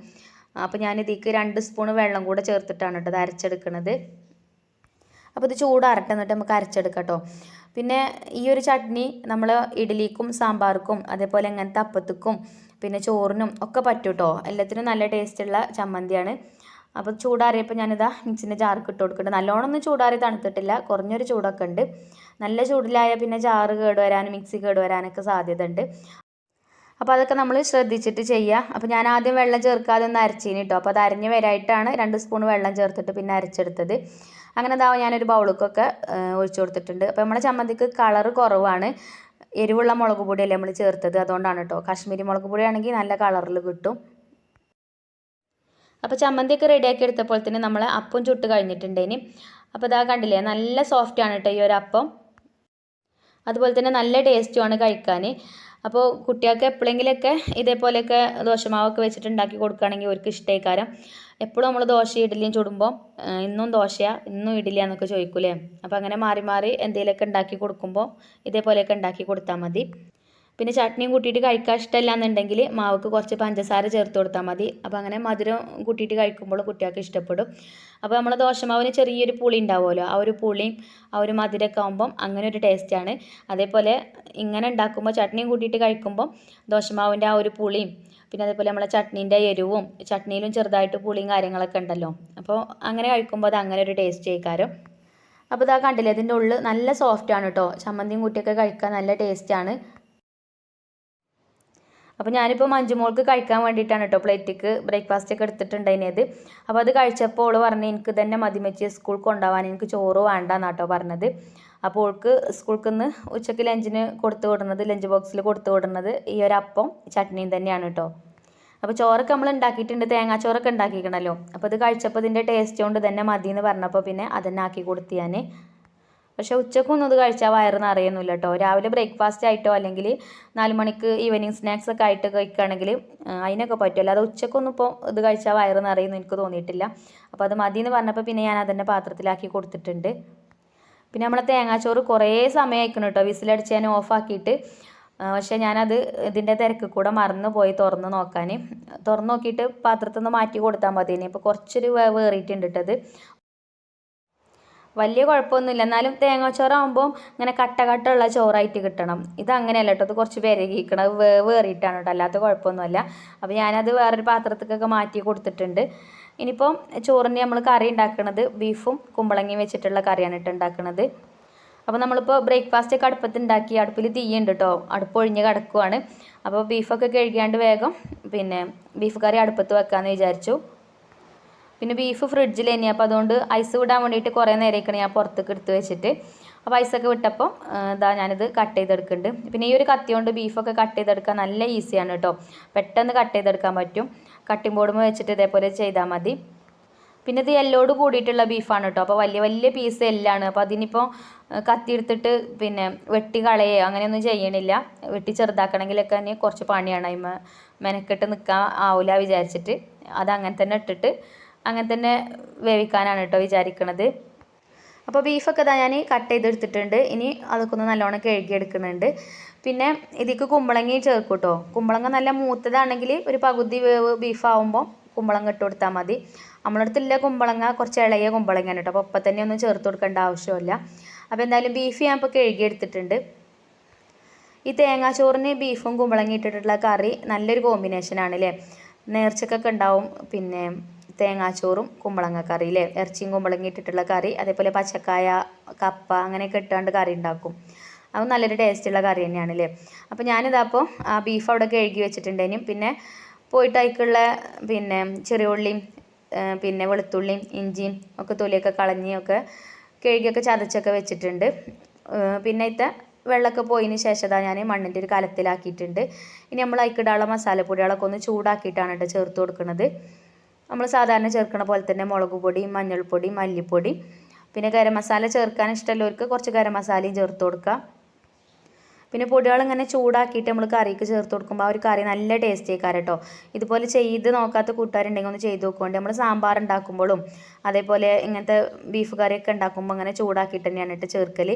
A: അപ്പോൾ ഞാൻ ഇതിലേക്ക് രണ്ട് സ്പൂൺ വെള്ളം കൂടെ ചേർത്തിട്ടാണ് കേട്ടോ ഇത് അരച്ചെടുക്കുന്നത് അപ്പോൾ ഇത് ചൂടാറട്ടെ എന്നിട്ട് നമുക്ക് അരച്ചെടുക്കാം കേട്ടോ. പിന്നെ ഈ ഒരു ചട്നി നമ്മൾ ഇഡ്ഡലിക്കും സാമ്പാർക്കും അതേപോലെ ഇങ്ങനത്തെ അപ്പത്തുക്കും പിന്നെ ചോറിനും ഒക്കെ പറ്റും കേട്ടോ. എല്ലാത്തിനും നല്ല ടേസ്റ്റുള്ള ചമ്മന്തിയാണ്. അപ്പോൾ ചൂടാറിയപ്പോൾ ഞാനിതാ മിക്സിന്റെ ജാർക്ക് ഇട്ട് കൊടുക്കുന്നുണ്ട്. നല്ലോണം ഒന്നും ചൂടാറി തണുത്തിട്ടില്ല. കുറഞ്ഞൊരു ചൂടൊക്കെ ഉണ്ട്. നല്ല ചൂടിലായ പിന്നെ ജാറ് കേടുവരാനും മിക്സി കേടുവരാനൊക്കെ സാധ്യത ഉണ്ട് അപ്പോൾ അതൊക്കെ നമ്മൾ ശ്രദ്ധിച്ചിട്ട് ചെയ്യുക അപ്പോൾ ഞാൻ ആദ്യം വെള്ളം ചേർക്കാതെ ഒന്ന് അരച്ചീന് കേട്ടോ അപ്പോൾ അത് അരഞ്ഞ് വരായിട്ടാണ് രണ്ട് സ്പൂൺ വെള്ളം ചേർത്തിട്ട് പിന്നെ അരച്ചെടുത്തത്. അങ്ങനെ ഇതാവും ഞാനൊരു ബൗളിക്കൊക്കെ ഒഴിച്ചു കൊടുത്തിട്ടുണ്ട്. അപ്പോൾ നമ്മുടെ ചമ്മന്തിക്ക് കളറ് കുറവാണ്. എരിവുള്ള മുളക് പൊടിയല്ലേ നമ്മൾ ചേർത്തത്. അതുകൊണ്ടാണ് കേട്ടോ കാശ്മീരി മുളക് പൊടിയാണെങ്കിൽ നല്ല കളറിൽ കിട്ടും. അപ്പോൾ ചമ്മന്തിയൊക്കെ റെഡിയാക്കി എടുത്തപ്പോൾ തന്നെ നമ്മൾ അപ്പം ചുട്ട് കഴിഞ്ഞിട്ടുണ്ടേനി അപ്പോൾ ഇതാ കണ്ടില്ലേ നല്ല സോഫ്റ്റ് ആണ് കേട്ടോ ഈ ഒരു അപ്പം. അതുപോലെ തന്നെ നല്ല ടേസ്റ്റുമാണ് കഴിക്കാൻ. അപ്പോൾ കുട്ടികൾക്ക് എപ്പോഴെങ്കിലൊക്കെ ഇതേപോലെയൊക്കെ ദോശമാവൊക്കെ വെച്ചിട്ട് ഉണ്ടാക്കി കൊടുക്കുകയാണെങ്കിൽ അവർക്ക് ഇഷ്ടമായിക്കാരം എപ്പോഴും നമ്മൾ ദോശ ഇഡലിയും ചുടുമ്പോൾ ഇന്നും ദോശയാ ഇന്നും ഇഡ്ഡലിയാന്നൊക്കെ ചോദിക്കൂലേ അപ്പോൾ അങ്ങനെ മാറി മാറി എന്തെങ്കിലുമൊക്കെ ഉണ്ടാക്കി കൊടുക്കുമ്പോൾ ഇതേപോലെയൊക്കെ ഉണ്ടാക്കി കൊടുത്താൽ മതി. പിന്നെ ചട്നിയും കൂട്ടിയിട്ട് കഴിക്കാൻ ഇഷ്ടമല്ല എന്നുണ്ടെങ്കിൽ മാവക്ക് കുറച്ച് പഞ്ചസാര ചേർത്ത് കൊടുത്താൽ മതി. അപ്പോൾ അങ്ങനെ മധുരം കൂട്ടിയിട്ട് കഴിക്കുമ്പോൾ കുട്ടികൾക്ക് ഇഷ്ടപ്പെടും. അപ്പോൾ നമ്മൾ ദോശമാവിന് ചെറിയൊരു പുളി ഉണ്ടാവുമല്ലോ ആ ഒരു പുളിയും ആ ഒരു മധുരമൊക്കെ ആകുമ്പം അങ്ങനെ ഒരു ടേസ്റ്റാണ് അതേപോലെ ഇങ്ങനെ ഉണ്ടാക്കുമ്പോൾ ചട്നിയും കൂട്ടിയിട്ട് കഴിക്കുമ്പോൾ ദോശമാവിന്റെ ആ ഒരു പുളിയും പിന്നെ അതേപോലെ നമ്മളെ ചട്നീന്റെ എരിവും ചട്നിയിലും ചെറുതായിട്ട് പുളിയും കാര്യങ്ങളൊക്കെ ഉണ്ടല്ലോ. അപ്പോൾ അങ്ങനെ കഴിക്കുമ്പോൾ അത് അങ്ങനെ ഒരു ടേസ്റ്റ് ചെയ്യിക്കാരം അപ്പോൾ ഇതാ കണ്ടില്ലേ ഇതിന്റെ ഉള്ളിൽ നല്ല സോഫ്റ്റ് ആണ് കേട്ടോ. ചമ്മന്തിയും കൂട്ടിയൊക്കെ കഴിക്കാൻ നല്ല ടേസ്റ്റാണ് അപ്പോൾ ഞാനിപ്പോൾ മഞ്ജുമോൾക്ക് കഴിക്കാൻ വേണ്ടിയിട്ടാണ് കേട്ടോ പ്ലേറ്റിക്ക് ബ്രേക്ക്ഫാസ്റ്റ് ഒക്കെ എടുത്തിട്ടുണ്ടായിരുന്നത്. അപ്പോൾ അത് കഴിച്ചപ്പോൾ ഓൾ പറഞ്ഞ് എനിക്ക് തന്നെ മതി വെച്ച് സ്കൂൾ കൊണ്ടുപോകാൻ എനിക്ക് ചോറ് വേണ്ട എന്നാട്ടോ പറഞ്ഞത്. അപ്പോൾ ഓൾക്ക് സ്കൂൾക്ക് നിന്ന് ഉച്ചയ്ക്ക് ലഞ്ചിന് കൊടുത്തു വിടുന്നത് ലഞ്ച് ബോക്സിൽ കൊടുത്തു വിടുന്നത് ഈ ഒരു അപ്പം ചട്നിയും തന്നെയാണ് കേട്ടോ അപ്പോൾ ചോറൊക്കെ നമ്മൾ ഉണ്ടാക്കിയിട്ടുണ്ട് തേങ്ങാച്ചോറൊക്കെ ഉണ്ടാക്കിക്കണല്ലോ. അപ്പോൾ ഇത് കഴിച്ചപ്പോൾ ഇതിന്റെ ടേസ്റ്റ് കൊണ്ട് തന്നെ മതി എന്ന് പറഞ്ഞപ്പോൾ പിന്നെ അതന്നെ ആക്കി കൊടുത്തു ഞാൻ പക്ഷേ ഉച്ചക്കൊന്നും ഇത് കഴിച്ചാൽ വയറ് നിറയൊന്നുമില്ല കേട്ടോ. രാവിലെ ബ്രേക്ക്ഫാസ്റ്റ് ആയിട്ടോ അല്ലെങ്കിൽ നാല് മണിക്ക് ഈവനിങ് സ്നാക്സ് ഒക്കെ ആയിട്ട് കഴിക്കുകയാണെങ്കിൽ അതിനൊക്കെ പറ്റും അല്ലാതെ ഉച്ചക്കൊന്നും ഇപ്പോൾ ഇത് കഴിച്ചാൽ വയറ് നിറയുന്നു എനിക്ക് തോന്നിയിട്ടില്ല. അപ്പോൾ അത് മതി എന്ന് പറഞ്ഞപ്പോൾ പിന്നെ ഞാൻ അതിന്റെ പാത്രത്തിലാക്കി കൊടുത്തിട്ടുണ്ട്. പിന്നെ നമ്മളെ തേങ്ങാച്ചോറ് കുറേ സമയം അയക്കണം കേട്ടോ. വിസിലടിച്ച് ഞാൻ ഓഫാക്കിയിട്ട് പക്ഷേ ഞാനത് ഇതിന്റെ തിരക്ക് കൂടെ മറന്നു പോയി തുറന്ന് നോക്കാൻ. തുറന്ന് നോക്കിയിട്ട് പാത്രത്തിൽ നിന്ന് മാറ്റി കൊടുത്താൽ മതി ഇനി ഇപ്പോൾ കുറച്ചൊരു വേറിയിട്ടുണ്ട് ഇട്ടത് വലിയ കുഴപ്പമൊന്നുമില്ല. എന്നാലും തേങ്ങാച്ചോറാകുമ്പോൾ ഇങ്ങനെ കട്ട കട്ടുള്ള ചോറായിട്ട് കിട്ടണം. ഇത് അങ്ങനെയല്ല കേട്ടോ. അത് കുറച്ച് വിരകിക്കണം വേ വേറിയിട്ടാണ് കേട്ടോ. അല്ലാത്ത കുഴപ്പമൊന്നുമല്ല. അപ്പോൾ ഞാനത് വേറൊരു പാത്രത്തേക്കൊക്കെ മാറ്റി കൊടുത്തിട്ടുണ്ട്. ഇനിയിപ്പം ചോറിന് നമ്മൾ കറി ഉണ്ടാക്കുന്നത് ബീഫും കുമ്പളങ്ങയും വെച്ചിട്ടുള്ള കറിയാണ് ഇട്ട് ഉണ്ടാക്കുന്നത് അപ്പോൾ നമ്മളിപ്പോൾ ബ്രേക്ക്ഫാസ്റ്റ് ഒക്കെ അടുപ്പത്ത് ഉണ്ടാക്കി അടുപ്പിൽ തീയുണ്ട് കേട്ടോ. അടുപ്പ് ഒഴിഞ്ഞ് കിടക്കുവാണ്. അപ്പോൾ ബീഫൊക്കെ കഴുകിയാണ്ട് വേഗം പിന്നെ ബീഫ് കറി അടുപ്പത്ത് വെക്കാമെന്ന് വിചാരിച്ചു. പിന്നെ ബീഫ് ഫ്രിഡ്ജിൽ തന്നെ അപ്പോൾ അതുകൊണ്ട് ഐസ് വിടാൻ വേണ്ടിയിട്ട് കുറേ നേരമൊക്കെ ഞാൻ പുറത്തേക്ക് എടുത്ത് വെച്ചിട്ട്. അപ്പോൾ ഐസൊക്കെ വിട്ടപ്പോൾ ഇതാ ഞാനിത് കട്ട് ചെയ്തെടുക്കുന്നുണ്ട്. പിന്നെ ഈ ഒരു കത്തി കൊണ്ട് ബീഫൊക്കെ കട്ട് ചെയ്തെടുക്കാൻ നല്ല ഈസിയാണ് കേട്ടോ പെട്ടെന്ന് കട്ട് ചെയ്തെടുക്കാൻ പറ്റും. കട്ടിംഗ് ബോർഡുമ്പോൾ വെച്ചിട്ട് ഇതേപോലെ ചെയ്താൽ മതി. പിന്നെ ഇത് എല്ലോട് കൂടിയിട്ടുള്ള ബീഫാണ് കേട്ടോ അപ്പോൾ വലിയ വലിയ പീസ് എല്ലാണ് അപ്പോൾ അതിനിപ്പോൾ കത്തി എടുത്തിട്ട് പിന്നെ വെട്ടി കളയുകയോ അങ്ങനെയൊന്നും ചെയ്യണില്ല. വെട്ടി ചെറുതാക്കണമെങ്കിലൊക്കെ തന്നെ കുറച്ച് പണിയാണ്. അതിമ മെനക്കെട്ട് നിൽക്കാൻ ആവില്ല വിചാരിച്ചിട്ട്. അത് അങ്ങനെ തന്നെ ഇട്ടിട്ട് അങ്ങനെ തന്നെ വേവിക്കാനാണ് കേട്ടോ വിചാരിക്കണത്. അപ്പോൾ ബീഫൊക്കെ ഇതാ ഞാൻ കട്ട് ചെയ്തെടുത്തിട്ടുണ്ട്. ഇനി അതൊക്കെ ഒന്ന് നല്ലോണം കഴുകിയെടുക്കുന്നുണ്ട്. പിന്നെ ഇതിക്ക് കുമ്പളങ്ങി ചേർക്കും കേട്ടോ കുമ്പളങ്ങ നല്ല മൂത്തതാണെങ്കിൽ ഒരു പകുതി വേവ് ബീഫാവുമ്പോൾ കുമ്പളങ്ങ ഇട്ട് കൊടുത്താൽ മതി. നമ്മളടുത്തുള്ള കുമ്പളങ്ങ കുറച്ച് ഇളയ കുമ്പളങ്ങയാണ് കേട്ടോ അപ്പോൾ ഒപ്പം തന്നെ ഒന്നും ചേർത്ത് കൊടുക്കേണ്ട ആവശ്യമില്ല. അപ്പോൾ എന്തായാലും ബീഫ് ഞാൻ ഇപ്പോൾ കഴുകിയെടുത്തിട്ടുണ്ട്. ഈ തേങ്ങാച്ചോറിന് ബീഫും കുമ്പളങ്ങി ഇട്ടിട്ടുള്ള കറി നല്ലൊരു കോമ്പിനേഷനാണ് അല്ലേ നേർച്ചക്കൊക്കെ ഉണ്ടാവും. പിന്നെ തേങ്ങാച്ചോറും കുമ്പളങ്ങ കറി അല്ലേ ഇറച്ചിയും കുമ്പളങ്ങ ഇട്ടിട്ടുള്ള കറി അതേപോലെ പച്ചക്കായ കപ്പ അങ്ങനെയൊക്കെ ഇട്ടുകൊണ്ട് കറി ഉണ്ടാക്കും. അത് നല്ലൊരു ടേസ്റ്റുള്ള കറി തന്നെയാണ് അല്ലേ അപ്പോൾ ഞാനിതാ അപ്പോൾ ആ ബീഫ് അവിടെ കഴുകി വെച്ചിട്ടുണ്ടേനും പിന്നെ പോയിട്ട് അതിലേക്കുള്ള പിന്നെ ചെറിയ ഉള്ളിയും പിന്നെ വെളുത്തുള്ളിയും ഇഞ്ചിയും ഒക്കെ തൊലിയൊക്കെ കളഞ്ഞൊക്കെ കഴുകിയൊക്കെ ചതച്ചൊക്കെ വെച്ചിട്ടുണ്ട്. പിന്നെ ഇത്തെ വെള്ളമൊക്കെ പോയതിന് ശേഷം അതാ ഞാൻ മണ്ണിന്റെ ഒരു കലത്തിലാക്കിയിട്ടുണ്ട്. ഇനി നമ്മൾ അതിക്കിടാനുള്ള മസാലപ്പൊടികളൊക്കെ ഒന്ന് ചൂടാക്കിയിട്ടാണ് കേട്ടോ ചേർത്ത് കൊടുക്കുന്നത് നമ്മൾ സാധാരണ ചേർക്കുന്ന പോലെ തന്നെ മുളക് പൊടി മഞ്ഞൾപ്പൊടി മല്ലിപ്പൊടി. പിന്നെ ഗരം മസാല ചേർക്കാൻ ഇഷ്ടമുള്ളവർക്ക് കുറച്ച് ഗരം മസാലയും ചേർത്ത് കൊടുക്കുക. പിന്നെ പൊടികൾ ഇങ്ങനെ ചൂടാക്കിയിട്ട് നമ്മൾ കറിക്ക് ചേർത്ത് കൊടുക്കുമ്പോൾ ആ ഒരു കറി നല്ല ടേസ്റ്റ് ആയിക്കാരം കേട്ടോ ഇതുപോലെ ചെയ്ത് നോക്കാത്ത കൂട്ടുകാരുണ്ടെങ്കിൽ ഒന്ന് ചെയ്ത് നോക്കുകൊണ്ട് നമ്മൾ സാമ്പാർ ഉണ്ടാക്കുമ്പോഴും അതേപോലെ ഇങ്ങനത്തെ ബീഫ് കറിയൊക്കെ ഉണ്ടാക്കുമ്പോൾ അങ്ങനെ ചൂടാക്കിയിട്ട് തന്നെയാണ് ഇട്ട് ചേർക്കൽ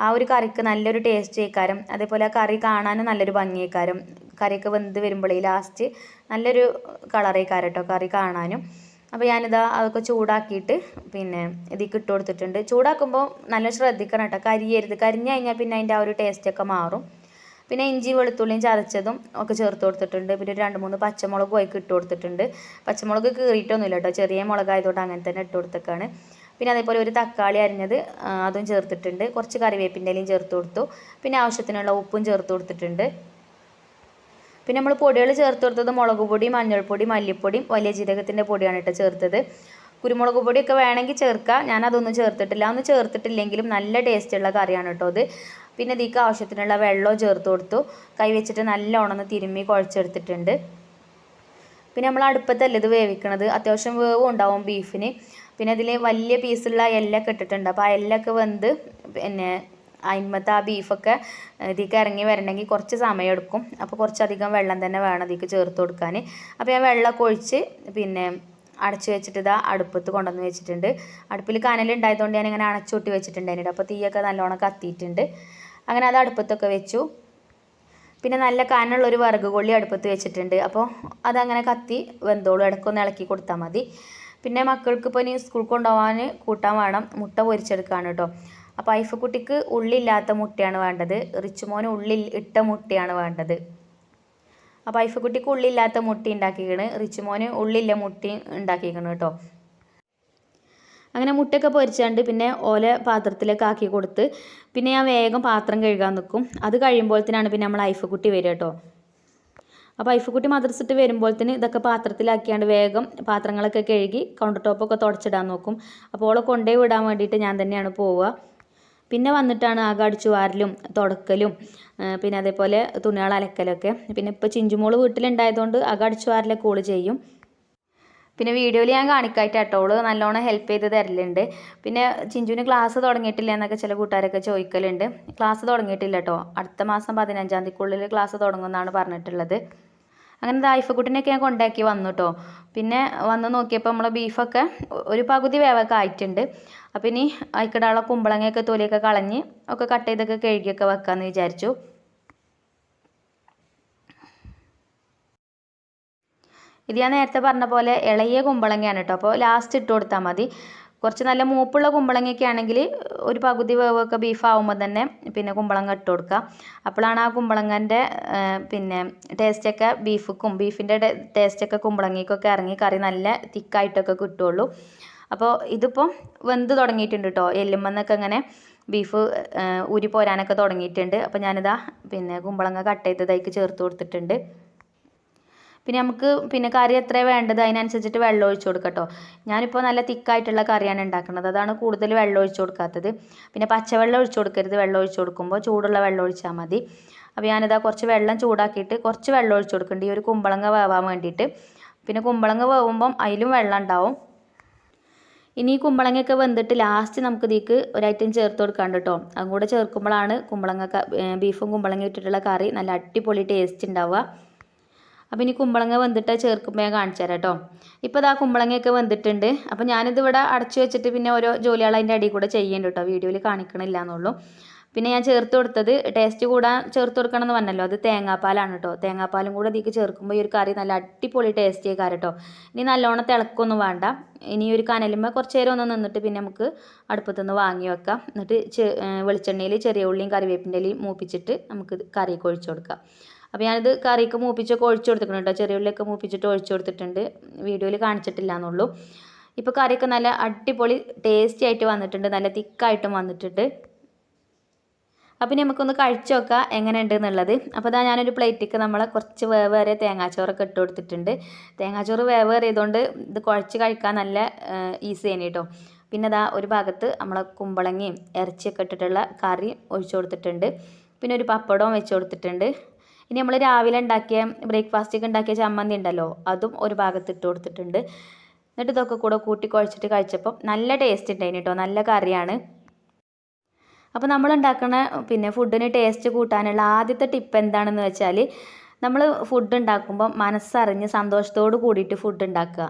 A: ആ ഒരു കറിക്ക് നല്ലൊരു ടേസ്റ്റ് ആയിക്കാരം അതേപോലെ ആ കറി കാണാനും നല്ലൊരു ഭംഗിയായിക്കാരം കറിയൊക്കെ വെന്ത് വരുമ്പോഴേ ലാസ്റ്റ് നല്ലൊരു കളറായിക്കാരം കേട്ടോ കറി കാണാനും. അപ്പോൾ ഞാനിതാ അതൊക്കെ ചൂടാക്കിയിട്ട് പിന്നെ ഇതിലേക്ക് ഇട്ട് കൊടുത്തിട്ടുണ്ട്. ചൂടാക്കുമ്പോൾ നല്ല ശ്രദ്ധിക്കണം കേട്ടോ. കരിയരുത്. കരിഞ്ഞു കഴിഞ്ഞാൽ പിന്നെ അതിന്റെ ആ ഒരു ടേസ്റ്റൊക്കെ മാറും. പിന്നെ ഇഞ്ചി വെളുത്തുള്ളിയും ചതച്ചതും ഒക്കെ ചേർത്ത് കൊടുത്തിട്ടുണ്ട്. പിന്നെ ഒരു രണ്ട് മൂന്ന് പച്ചമുളക് പോയിക്ക് ഇട്ട് കൊടുത്തിട്ടുണ്ട്. പച്ചമുളക് കീറിയിട്ടൊന്നുമില്ല കേട്ടോ. ചെറിയ മുളകായതുകൊണ്ട് അങ്ങനെ തന്നെ ഇട്ട് കൊടുത്തേക്കാണ് പിന്നെ അതേപോലെ ഒരു തക്കാളി അരിഞ്ഞത് അതും ചേർത്തിട്ടുണ്ട്. കുറച്ച് കറിവേപ്പിന്റെ ഇലയും ചേർത്ത് കൊടുത്തു. പിന്നെ ആവശ്യത്തിനുള്ള ഉപ്പും ചേർത്ത് കൊടുത്തിട്ടുണ്ട്. പിന്നെ നമ്മൾ പൊടികൾ ചേർത്ത് കൊടുത്തത് മുളക് പൊടി മഞ്ഞൾപ്പൊടി മല്ലിപ്പൊടി വലിയ ജീരകത്തിന്റെ പൊടിയാണ് കേട്ടോ ചേർത്തത്. കുരുമുളക് പൊടിയൊക്കെ വേണമെങ്കിൽ ചേർക്കാം. ഞാൻ അതൊന്നും ചേർത്തിട്ടില്ല. ഒന്നും ചേർത്തിട്ടില്ലെങ്കിലും നല്ല ടേസ്റ്റുള്ള കറിയാണ് കേട്ടോ അത്. പിന്നെ ഇതിക്ക് ആവശ്യത്തിനുള്ള വെള്ളവും ചേർത്ത് കൊടുത്തു. കൈ വെച്ചിട്ട് നല്ലോണം ഒന്ന് തിരുമ്മി കുഴച്ചെടുത്തിട്ടുണ്ട്. പിന്നെ നമ്മൾ അടുപ്പത്തല്ല ഇത് വേവിക്കണത്? അത്യാവശ്യം വേവ് ഉണ്ടാവും ബീഫിന്. പിന്നെ അതിൽ വലിയ പീസുള്ള എല്ലൊക്കെ ഇട്ടിട്ടുണ്ട്. അപ്പോൾ ആ എല്ലൊക്കെ വെന്ത് പിന്നെ അതിന്മത്തെ ആ ബീഫൊക്കെ ഇതിലേക്ക് ഇറങ്ങി വരണമെങ്കിൽ കുറച്ച് സമയം എടുക്കും അപ്പോൾ കുറച്ചധികം വെള്ളം തന്നെ വേണം ഇതിലേക്ക് ചേർത്ത് കൊടുക്കാൻ. അപ്പോൾ ഞാൻ വെള്ളമൊക്കെ ഒഴിച്ച് പിന്നെ അടച്ചു വെച്ചിട്ട് ഇതാ അടുപ്പത്ത് കൊണ്ടുവന്ന് വെച്ചിട്ടുണ്ട്. അടുപ്പിൽ കനലുണ്ടായതുകൊണ്ട് ഞാൻ ഇങ്ങനെ അണച്ചൂട്ടി വെച്ചിട്ടുണ്ടായിരുന്നു അപ്പോൾ തീയൊക്കെ നല്ലോണം കത്തിയിട്ടുണ്ട്. അങ്ങനെ അത് അടുപ്പത്തൊക്കെ വെച്ചു. പിന്നെ നല്ല കനുള്ളൊരു വറുക് കൊള്ളി അടുപ്പത്ത് വെച്ചിട്ടുണ്ട്. അപ്പോൾ അതങ്ങനെ കത്തി വെന്തോളും. ഇടക്കൊന്ന് ഇളക്കി കൊടുത്താൽ മതി. പിന്നെ മക്കൾക്ക് ഇപ്പോൾ ഇനി സ്കൂൾ കൊണ്ടുപോകാൻ കൂട്ടാൻ വേണം. മുട്ട പൊരിച്ചെടുക്കാണ് കേട്ടോ. അപ്പോൾ ഐഫക്കുട്ടിക്ക് ഉള്ളില്ലാത്ത മുട്ടയാണ് വേണ്ടത്. റിച്ചുമോന് ഉള്ളിൽ ഇട്ട മുട്ടയാണ് വേണ്ടത്. അപ്പോൾ ഐഫക്കുട്ടിക്ക് ഉള്ളില്ലാത്ത മുട്ട ഉണ്ടാക്കിക്കണ് റിച്ചുമോന് ഉള്ളില്ല മുട്ടി ഉണ്ടാക്കിക്കണം കേട്ടോ. അങ്ങനെ മുട്ടയൊക്കെ പൊരിച്ചാണ്ട് പിന്നെ ഓല പാത്രത്തിലേക്ക് ആക്കി കൊടുത്ത് പിന്നെ ഞാൻ വേഗം പാത്രം കഴുകാൻ നിൽക്കും അത് കഴിയുമ്പോഴത്തേനാണ് പിന്നെ നമ്മൾ ഐഫക്കുട്ടി വരിക കേട്ടോ. അപ്പോൾ ഐഫക്കുട്ടി മദ്രസിട്ട് വരുമ്പോഴത്തേന് ഇതൊക്കെ പാത്രത്തിലാക്കിയാണ്ട് വേഗം പാത്രങ്ങളൊക്കെ കഴുകി കൗണ്ടർ ടോപ്പൊക്കെ തുടച്ചിടാൻ നോക്കും. അപ്പോൾ ഓളെ കൊണ്ടേ വിടാൻ വേണ്ടിയിട്ട് ഞാൻ തന്നെയാണ് പോവുക. പിന്നെ വന്നിട്ടാണ് ആകെ അടിച്ചു വാരലും തുടക്കലും പിന്നെ അതേപോലെ തുണികൾ അലക്കലൊക്കെ. പിന്നെ ഇപ്പോൾ ചിഞ്ചുമോൾ വീട്ടിലുണ്ടായതുകൊണ്ട് ആകെ അടിച്ചു വാരലൊക്കെ ഓൾ ചെയ്യും. പിന്നെ വീഡിയോയിൽ ഞാൻ കാണിക്കായിട്ട് കേട്ടോ ഓൾ നല്ലോണം ഹെൽപ്പ് ചെയ്ത് തരലുണ്ട്. പിന്നെ ചിഞ്ചുവിന് ക്ലാസ് തുടങ്ങിയിട്ടില്ല എന്നൊക്കെ ചില കൂട്ടുകാരൊക്കെ ചോദിക്കലുണ്ട്. ക്ലാസ് തുടങ്ങിയിട്ടില്ല കേട്ടോ അടുത്ത മാസം പതിനഞ്ചാം തീയതിക്കുള്ളിൽ ക്ലാസ് തുടങ്ങുമെന്നാണ് പറഞ്ഞിട്ടുള്ളത്. അങ്ങനെ ദായിഫക്കുട്ടിനെയൊക്കെ ഞാൻ കൊണ്ടാക്കി വന്നു കേട്ടോ പിന്നെ വന്ന് നോക്കിയപ്പോൾ നമ്മളെ ബീഫൊക്കെ ഒരു പകുതി വേവൊക്കെ ആയിട്ടുണ്ട്. അപ്പോൾ ഇനി അതിക്കിടാനുള്ള കുമ്പളങ്ങയൊക്കെ തൊലിയൊക്കെ കളഞ്ഞ് ഒക്കെ കട്ട് ചെയ്തൊക്കെ കഴുകിയൊക്കെ വെക്കാമെന്ന് വിചാരിച്ചു. ഇത് ഞാൻ നേരത്തെ പറഞ്ഞ പോലെ ഇളയ കുമ്പളങ്ങയാണ് കേട്ടോ അപ്പോൾ ലാസ്റ്റ് ഇട്ട് കൊടുത്താൽ മതി. കുറച്ച് നല്ല മൂപ്പുള്ള കുമ്പളങ്ങയൊക്കെ ആണെങ്കിൽ ഒരു പകുതി വേവൊക്കെ ബീഫ് ആവുമ്പോൾ തന്നെ പിന്നെ കുമ്പളങ്ങ ഇട്ട് കൊടുക്കുക. അപ്പോഴാണ് ആ കുമ്പളങ്ങന്റെ പിന്നെ ടേസ്റ്റൊക്കെ ബീഫിക്കും ബീഫിന്റെ ടേസ്റ്റൊക്കെ കുമ്പളങ്ങയ്ക്കൊക്കെ ഇറങ്ങി കറി നല്ല തിക്കായിട്ടൊക്കെ കിട്ടുള്ളൂ അപ്പോൾ ഇതിപ്പോൾ വെന്ത് തുടങ്ങിയിട്ടുണ്ട് കേട്ടോ. എല്ലുമെന്നൊക്കെ ഇങ്ങനെ ബീഫ് ഊരി പോരാനൊക്കെ തുടങ്ങിയിട്ടുണ്ട്. അപ്പോൾ ഞാനിതാ പിന്നെ കുമ്പളങ്ങ കട്ട് ചെയ്തതായിക്ക് ചേർത്ത് കൊടുത്തിട്ടുണ്ട്. പിന്നെ നമുക്ക് പിന്നെ കറി എത്ര വേണ്ടത്? അതിനനുസരിച്ചിട്ട് വെള്ളം ഒഴിച്ച് കൊടുക്കാം കേട്ടോ ഞാനിപ്പോൾ നല്ല തിക്കായിട്ടുള്ള കറിയാണ് ഉണ്ടാക്കുന്നത് അതാണ് കൂടുതൽ വെള്ളം ഒഴിച്ച് കൊടുക്കാത്തത്. പിന്നെ പച്ചവെള്ളം ഒഴിച്ച് കൊടുക്കരുത്. വെള്ളം ഒഴിച്ച് കൊടുക്കുമ്പോൾ ചൂടുള്ള വെള്ളം ഒഴിച്ചാൽ മതി. അപ്പോൾ ഞാനിതാ കുറച്ച് വെള്ളം ചൂടാക്കിയിട്ട് കുറച്ച് വെള്ളം ഒഴിച്ച് കൊടുക്കുന്നുണ്ട് ഈ ഒരു കുമ്പളങ്ങ വേവാൻ വേണ്ടിയിട്ട്. പിന്നെ കുമ്പളങ്ങ വേവുമ്പം അതിലും വെള്ളം ഉണ്ടാവും ഇനി ഈ കുമ്പളങ്ങയൊക്കെ വെന്തിട്ട് ലാസ്റ്റ് നമുക്ക് ഇതിക്ക് ഒരു ഐറ്റം ചേർത്ത് കൊടുക്കാണ്ട് കേട്ടോ അതും കൂടെ ചേർക്കുമ്പോഴാണ് കുമ്പളങ്ങ ബീഫും കുമ്പളങ്ങ ഇട്ടിട്ടുള്ള കറി നല്ല അടിപൊളി ടേസ്റ്റ് ഉണ്ടാവുക അപ്പോൾ ഇനി കുമ്പളങ്ങ വെന്തിട്ട് ചേർക്കുമ്പോൾ ഞാൻ കാണിച്ചു തരാം കേട്ടോ. ഇപ്പോൾ ഇതാ കുമ്പളങ്ങയൊക്കെ വെന്തിട്ടുണ്ട്. അപ്പോൾ ഞാനിത് ഇവിടെ അടച്ചു വെച്ചിട്ട് പിന്നെ ഓരോ ജോലികൾ അതിന്റെ അടിയിൽ കൂടെ ചെയ്യുന്നുണ്ട് കേട്ടോ. വീഡിയോയിൽ കാണിക്കണില്ല എന്നുള്ളൂ പിന്നെ ഞാൻ ചേർത്ത് കൊടുത്തത് ടേസ്റ്റ് കൂടാൻ ചേർത്ത് കൊടുക്കണമെന്ന് പറഞ്ഞല്ലോ. അത് തേങ്ങാപ്പാലാണ് കേട്ടോ. തേങ്ങാപ്പാലും കൂടെ ഇതിലേക്ക് ചേർക്കുമ്പോൾ ഈ ഒരു കറി നല്ല അടിപൊളി ടേസ്റ്റ് കാരം കേട്ടോ. ഇനി നല്ലോണം തിളക്കൊന്നും വേണ്ട. ഇനി ഒരു കനലുമ്പോൾ കുറച്ച് നേരം ഒന്ന് നിന്നിട്ട് പിന്നെ നമുക്ക് അടുപ്പത്തുനിന്ന് വാങ്ങി വെക്കാം. എന്നിട്ട് വെളിച്ചെണ്ണയിൽ ചെറിയ ഉള്ളിയും കറിവേപ്പിന്റെ ഇലയും മൂപ്പിച്ചിട്ട് നമുക്ക് കറി ഒഴിച്ചു കൊടുക്കാം. അപ്പോൾ ഞാനിത് കറിയൊക്കെ മൂപ്പിച്ചൊക്കെ ഒഴിച്ചു കൊടുത്തിട്ടുണ്ട് കേട്ടോ. ചെറിയ ഉള്ളിയൊക്കെ മൂപ്പിച്ചിട്ട് ഒഴിച്ചു കൊടുത്തിട്ടുണ്ട്. വീഡിയോയിൽ കാണിച്ചിട്ടില്ല എന്നുള്ളൂ ഇപ്പോൾ കറിയൊക്കെ നല്ല അടിപൊളി ടേസ്റ്റി ആയിട്ട് വന്നിട്ടുണ്ട്. നല്ല തിക്കായിട്ടും വന്നിട്ടുണ്ട്. അപ്പം ഇനി നമുക്കൊന്ന് കഴിച്ചു നോക്കാം എങ്ങനെയുണ്ട് എന്നുള്ളത് അപ്പോൾ ഇതാ ഞാനൊരു പ്ലേറ്റിക്ക് നമ്മൾ കുറച്ച് വേവേറിയ തേങ്ങാച്ചോറൊക്കെ ഇട്ട് കൊടുത്തിട്ടുണ്ട്. തേങ്ങാച്ചോറ് വേവേറിയതുകൊണ്ട് ഇത് കുഴച്ച് കഴിക്കാൻ നല്ല ഈസി ആണ് കേട്ടോ പിന്നെ ഇതാ ഒരു ഭാഗത്ത് നമ്മൾ കുമ്പളങ്ങയും ഇറച്ചിയൊക്കെ ഇട്ടിട്ടുള്ള കറി ഒഴിച്ചു കൊടുത്തിട്ടുണ്ട്. പിന്നെ ഒരു പപ്പടവും വെച്ച് കൊടുത്തിട്ടുണ്ട്. ഇനി നമ്മൾ രാവിലെ ഉണ്ടാക്കിയ ബ്രേക്ക്ഫാസ്റ്റൊക്കെ ഉണ്ടാക്കിയ ചമ്മന്തി ഉണ്ടല്ലോ അതും ഒരു ഭാഗത്ത് ഇട്ട് കൊടുത്തിട്ടുണ്ട്. എന്നിട്ട് ഇതൊക്കെ കൂടെ കൂട്ടി കുഴച്ചിട്ട് കഴിച്ചപ്പോൾ നല്ല ടേസ്റ്റ് ഉണ്ടായിന് കേട്ടോ നല്ല കറിയാണ്. അപ്പോൾ നമ്മൾ ഉണ്ടാക്കുന്ന പിന്നെ ഫുഡിന് ടേസ്റ്റ് കൂട്ടാനുള്ള ആദ്യത്തെ ടിപ്പ് എന്താണെന്ന് വെച്ചാൽ നമ്മൾ ഫുഡ് ഉണ്ടാക്കുമ്പോൾ മനസ്സറിഞ്ഞ് സന്തോഷത്തോട് കൂടിയിട്ട് ഫുഡ് ഉണ്ടാക്കുക.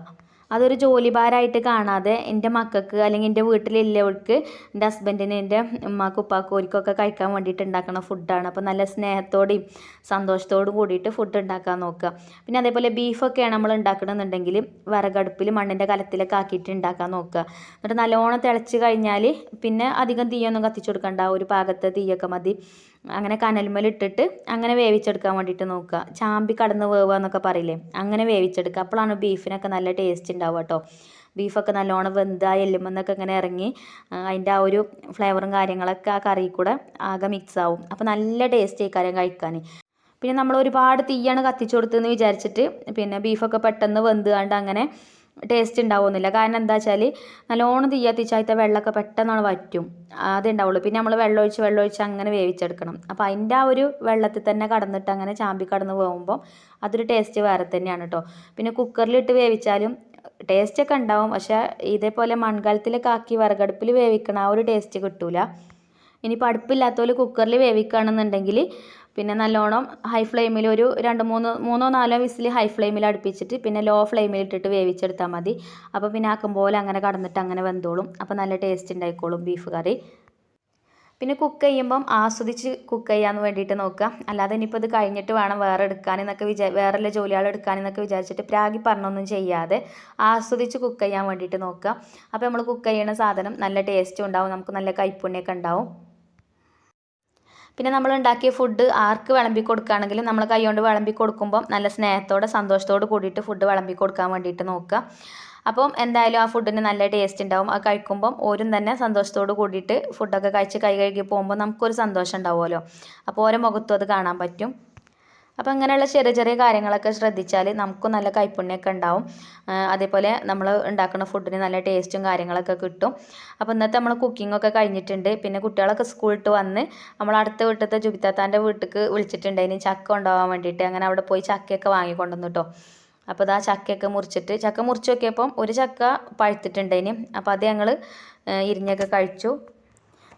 A: അതൊരു ജോലി ഭാരമായിട്ട് കാണാതെ എന്റെ മക്കൾക്ക് അല്ലെങ്കിൽ എന്റെ വീട്ടിലുള്ളവർക്ക് എന്റെ ഹസ്ബൻഡിന് എന്റെ ഉമ്മാക്കും ഉപ്പാക്കും ഓർക്കൊക്കെ കഴിക്കാൻ വേണ്ടിയിട്ട് ഉണ്ടാക്കുന്ന ഫുഡാണ് അപ്പോൾ നല്ല സ്നേഹത്തോടെയും സന്തോഷത്തോടും കൂടിയിട്ട് ഫുഡ് ഉണ്ടാക്കാൻ നോക്കുക. പിന്നെ അതേപോലെ ബീഫൊക്കെയാണ് നമ്മൾ ഉണ്ടാക്കണമെന്നുണ്ടെങ്കിൽ വിറകടുപ്പിൽ മണ്ണിന്റെ കലത്തിലൊക്കെ ആക്കിയിട്ട് ഉണ്ടാക്കാൻ നോക്കുക. എന്നിട്ട് നല്ലോണം തിളച്ച് കഴിഞ്ഞാൽ പിന്നെ അധികം തീയൊന്നും കത്തിച്ചു കൊടുക്കണ്ട. ഒരു പാകത്തെ തീയൊക്കെ മതി. അങ്ങനെ കനൽമേലിട്ടിട്ട് അങ്ങനെ വേവിച്ചെടുക്കാൻ വേണ്ടിയിട്ട് നോക്കുക. ചാമ്പി കടന്ന് വേവുക എന്നൊക്കെ പറയില്ലേ? അങ്ങനെ വേവിച്ചെടുക്കുക. അപ്പോഴാണ് ബീഫിനൊക്കെ നല്ല ടേസ്റ്റ് ഉണ്ടാവുക കേട്ടോ. ബീഫൊക്കെ നല്ലോണം വെന്ത് ആ എല്ലുമെന്നൊക്കെ ഇങ്ങനെ ഇറങ്ങി അതിന്റെ ആ ഒരു ഫ്ലേവറും കാര്യങ്ങളൊക്കെ ആ കറിയിൽ കൂടെ ആകെ മിക്സ് ആവും. അപ്പോൾ നല്ല ടേസ്റ്റ് ഈ കാര്യം കഴിക്കാൻ. പിന്നെ നമ്മൾ ഒരുപാട് തീയാണ് കത്തിച്ചു കൊടുത്തതെന്ന് വിചാരിച്ചിട്ട് പിന്നെ ബീഫൊക്കെ പെട്ടെന്ന് വെന്ത് കണ്ട് അങ്ങനെ ടേസ്റ്റ് ഉണ്ടാവുന്നില്ല. കാരണം എന്താ വെച്ചാൽ നല്ലോണം തീയാത്തി ചായത്തെ വെള്ളമൊക്കെ പെട്ടെന്നാണ് വറ്റും. അതേ ഉണ്ടാവുള്ളൂ. പിന്നെ നമ്മൾ വെള്ളമൊഴിച്ച് വെള്ളമൊഴിച്ച് അങ്ങനെ വേവിച്ചെടുക്കണം. അപ്പോൾ അതിന്റെ ആ ഒരു വെള്ളത്തിൽ തന്നെ കടന്നിട്ട് അങ്ങനെ ചാമ്പി കടന്ന് പോകുമ്പോൾ അതൊരു ടേസ്റ്റ് വേറെ തന്നെയാണ് കേട്ടോ പിന്നെ കുക്കറിലിട്ട് വേവിച്ചാലും ടേസ്റ്റൊക്കെ ഉണ്ടാവും. പക്ഷേ ഇതേപോലെ മൺകാലത്തിലൊക്കെ ആക്കി വിറകടുപ്പിൽ വേവിക്കണ ആ ഒരു ടേസ്റ്റ് കിട്ടൂല. ഇനിയിപ്പോൾ അടുപ്പില്ലാത്തവർ കുക്കറിൽ വേവിക്കുകയാണെന്നുണ്ടെങ്കിൽ പിന്നെ നല്ലോണം ഹൈ ഫ്ലെയിമിൽ ഒരു രണ്ട് മൂന്ന് മൂന്നോ നാലോ വിസിൽ ഹൈ ഫ്ലെയിമിൽ അടുപ്പിച്ചിട്ട് പിന്നെ ലോ ഫ്ലെയിമിൽ ഇട്ടിട്ട് വേവിച്ചെടുത്താൽ മതി. അപ്പോൾ പിന്നെ ആക്കും പോലെ അങ്ങനെ കടന്നിട്ട് അങ്ങനെ വെന്തോളും. അപ്പോൾ നല്ല ടേസ്റ്റ് ഉണ്ടായിക്കോളും ബീഫ് കറി. പിന്നെ കുക്ക് ചെയ്യുമ്പം ആസ്വദിച്ച് കുക്ക് ചെയ്യാമെന്ന് വേണ്ടിയിട്ട് നോക്കുക അല്ലാതെ ഇനിയിപ്പോൾ ഇത് കഴിഞ്ഞിട്ട് വേണം വേറെ എടുക്കാനെന്നൊക്കെ വിചാ വേറെ ജോലികൾ എടുക്കാനെന്നൊക്കെ വിചാരിച്ചിട്ട് പ്രാഗി പറഞ്ഞൊന്നും ചെയ്യാതെ ആസ്വദിച്ച് കുക്ക് ചെയ്യാൻ വേണ്ടിയിട്ട് നോക്കുക അപ്പോൾ നമ്മൾ കുക്ക് ചെയ്യുന്ന സാധനം നല്ല ടേസ്റ്റും ഉണ്ടാവും. നമുക്ക് നല്ല കൈപ്പുണ്യൊക്കെ ഉണ്ടാവും. പിന്നെ നമ്മൾ ഉണ്ടാക്കിയ ഫുഡ് ആർക്ക് വിളമ്പി കൊടുക്കുകയാണെങ്കിലും നമ്മൾ കൈകൊണ്ട് വിളമ്പി കൊടുക്കുമ്പോൾ നല്ല സ്നേഹത്തോടെ സന്തോഷത്തോട് കൂടിയിട്ട് ഫുഡ് വിളമ്പി കൊടുക്കാൻ വേണ്ടിയിട്ട് നോക്കുക. അപ്പം എന്തായാലും ആ ഫുഡിന് നല്ല ടേസ്റ്റ് ഉണ്ടാവും. അത് കഴിക്കുമ്പം ഓരും തന്നെ സന്തോഷത്തോട് കൂടിയിട്ട് ഫുഡൊക്കെ കഴിച്ച് കൈ കഴുകി പോകുമ്പോൾ നമുക്കൊരു സന്തോഷം ഉണ്ടാവുമല്ലോ. അപ്പോൾ ഓരോ മുഖത്തും അത് കാണാൻ പറ്റും. അപ്പോൾ അങ്ങനെയുള്ള ചെറിയ ചെറിയ കാര്യങ്ങളൊക്കെ ശ്രദ്ധിച്ചാൽ നമുക്കും നല്ല കൈപ്പുണ്യമൊക്കെ ഉണ്ടാവും. അതേപോലെ നമ്മൾ ഉണ്ടാക്കുന്ന ഫുഡിന് നല്ല ടേസ്റ്റും കാര്യങ്ങളൊക്കെ കിട്ടും. അപ്പോൾ ഇന്നത്തെ നമ്മൾ കുക്കിങ്ങൊക്കെ കഴിഞ്ഞിട്ടുണ്ട്. പിന്നെ കുട്ടികളൊക്കെ സ്കൂളിട്ട് വന്ന് നമ്മൾ അടുത്ത വീട്ടിലത്തെ ജുബിത്താത്താന്റെ വീട്ടിലേക്ക് വിളിച്ചിട്ടുണ്ടായിന്. ചക്ക ഉണ്ടാവാൻ വേണ്ടിയിട്ട്. അങ്ങനെ അവിടെ പോയി ചക്കയൊക്കെ വാങ്ങിക്കൊണ്ടുവന്നു കേട്ടോ അപ്പോൾ ഇതാ ചക്കയൊക്കെ മുറിച്ചിട്ട് ചക്ക മുറിച്ച് നോക്കിയപ്പം ഒരു ചക്ക പഴുത്തിട്ടുണ്ടേന് അപ്പോൾ അത് ഞങ്ങൾ ഇരിഞ്ഞൊക്കെ കഴിച്ചു.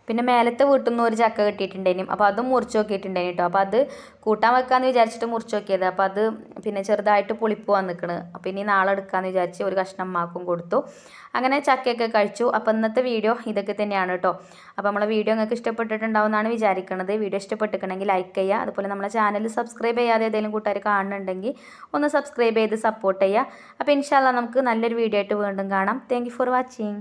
A: പിന്നെ മേലത്തെ വീട്ടിൽ നിന്ന് ഒരു ചക്ക കിട്ടിയിട്ടുണ്ടായിരുന്നു അപ്പോൾ അതും മുറിച്ച് നോക്കിയിട്ടുണ്ടായിരുന്നു കേട്ടോ അപ്പോൾ അത് കൂട്ടാൻ വെക്കാമെന്ന് വിചാരിച്ചിട്ട് മുറിച്ച് നോക്കിയത്. അപ്പോൾ അത് പിന്നെ ചെറുതായിട്ട് പുളിപ്പ് വന്നിക്കണ്. അപ്പോൾ ഇനി നാളെ എടുക്കാമെന്ന് വിചാരിച്ച് ഒരു കഷ്ണം അമ്മാക്കും കൊടുത്തു. അങ്ങനെ ചക്കയൊക്കെ കഴിച്ചു. അപ്പോൾ ഇന്നത്തെ വീഡിയോ ഇതൊക്കെ തന്നെയാണ് കേട്ടോ അപ്പോൾ നമ്മളെ വീഡിയോ നിങ്ങൾക്ക് ഇഷ്ടപ്പെട്ടിട്ടുണ്ടാവുമെന്നാണ് വിചാരിക്കുന്നത് വീഡിയോ ഇഷ്ടപ്പെട്ടിട്ടുണ്ടെങ്കിൽ ലൈക്ക് ചെയ്യുക. അതുപോലെ നമ്മളെ ചാനൽ സബ്സ്ക്രൈബ് ചെയ്യാതെ ഏതെങ്കിലും കൂട്ടുകാർ കാണുന്നുണ്ടെങ്കിൽ ഒന്ന് സബ്സ്ക്രൈബ് ചെയ്ത് സപ്പോർട്ട് ചെയ്യുക. അപ്പോൾ ഇൻഷാല്ല നമുക്ക് നല്ലൊരു വീഡിയോ ആയിട്ട് വീണ്ടും കാണാം. Thank for watching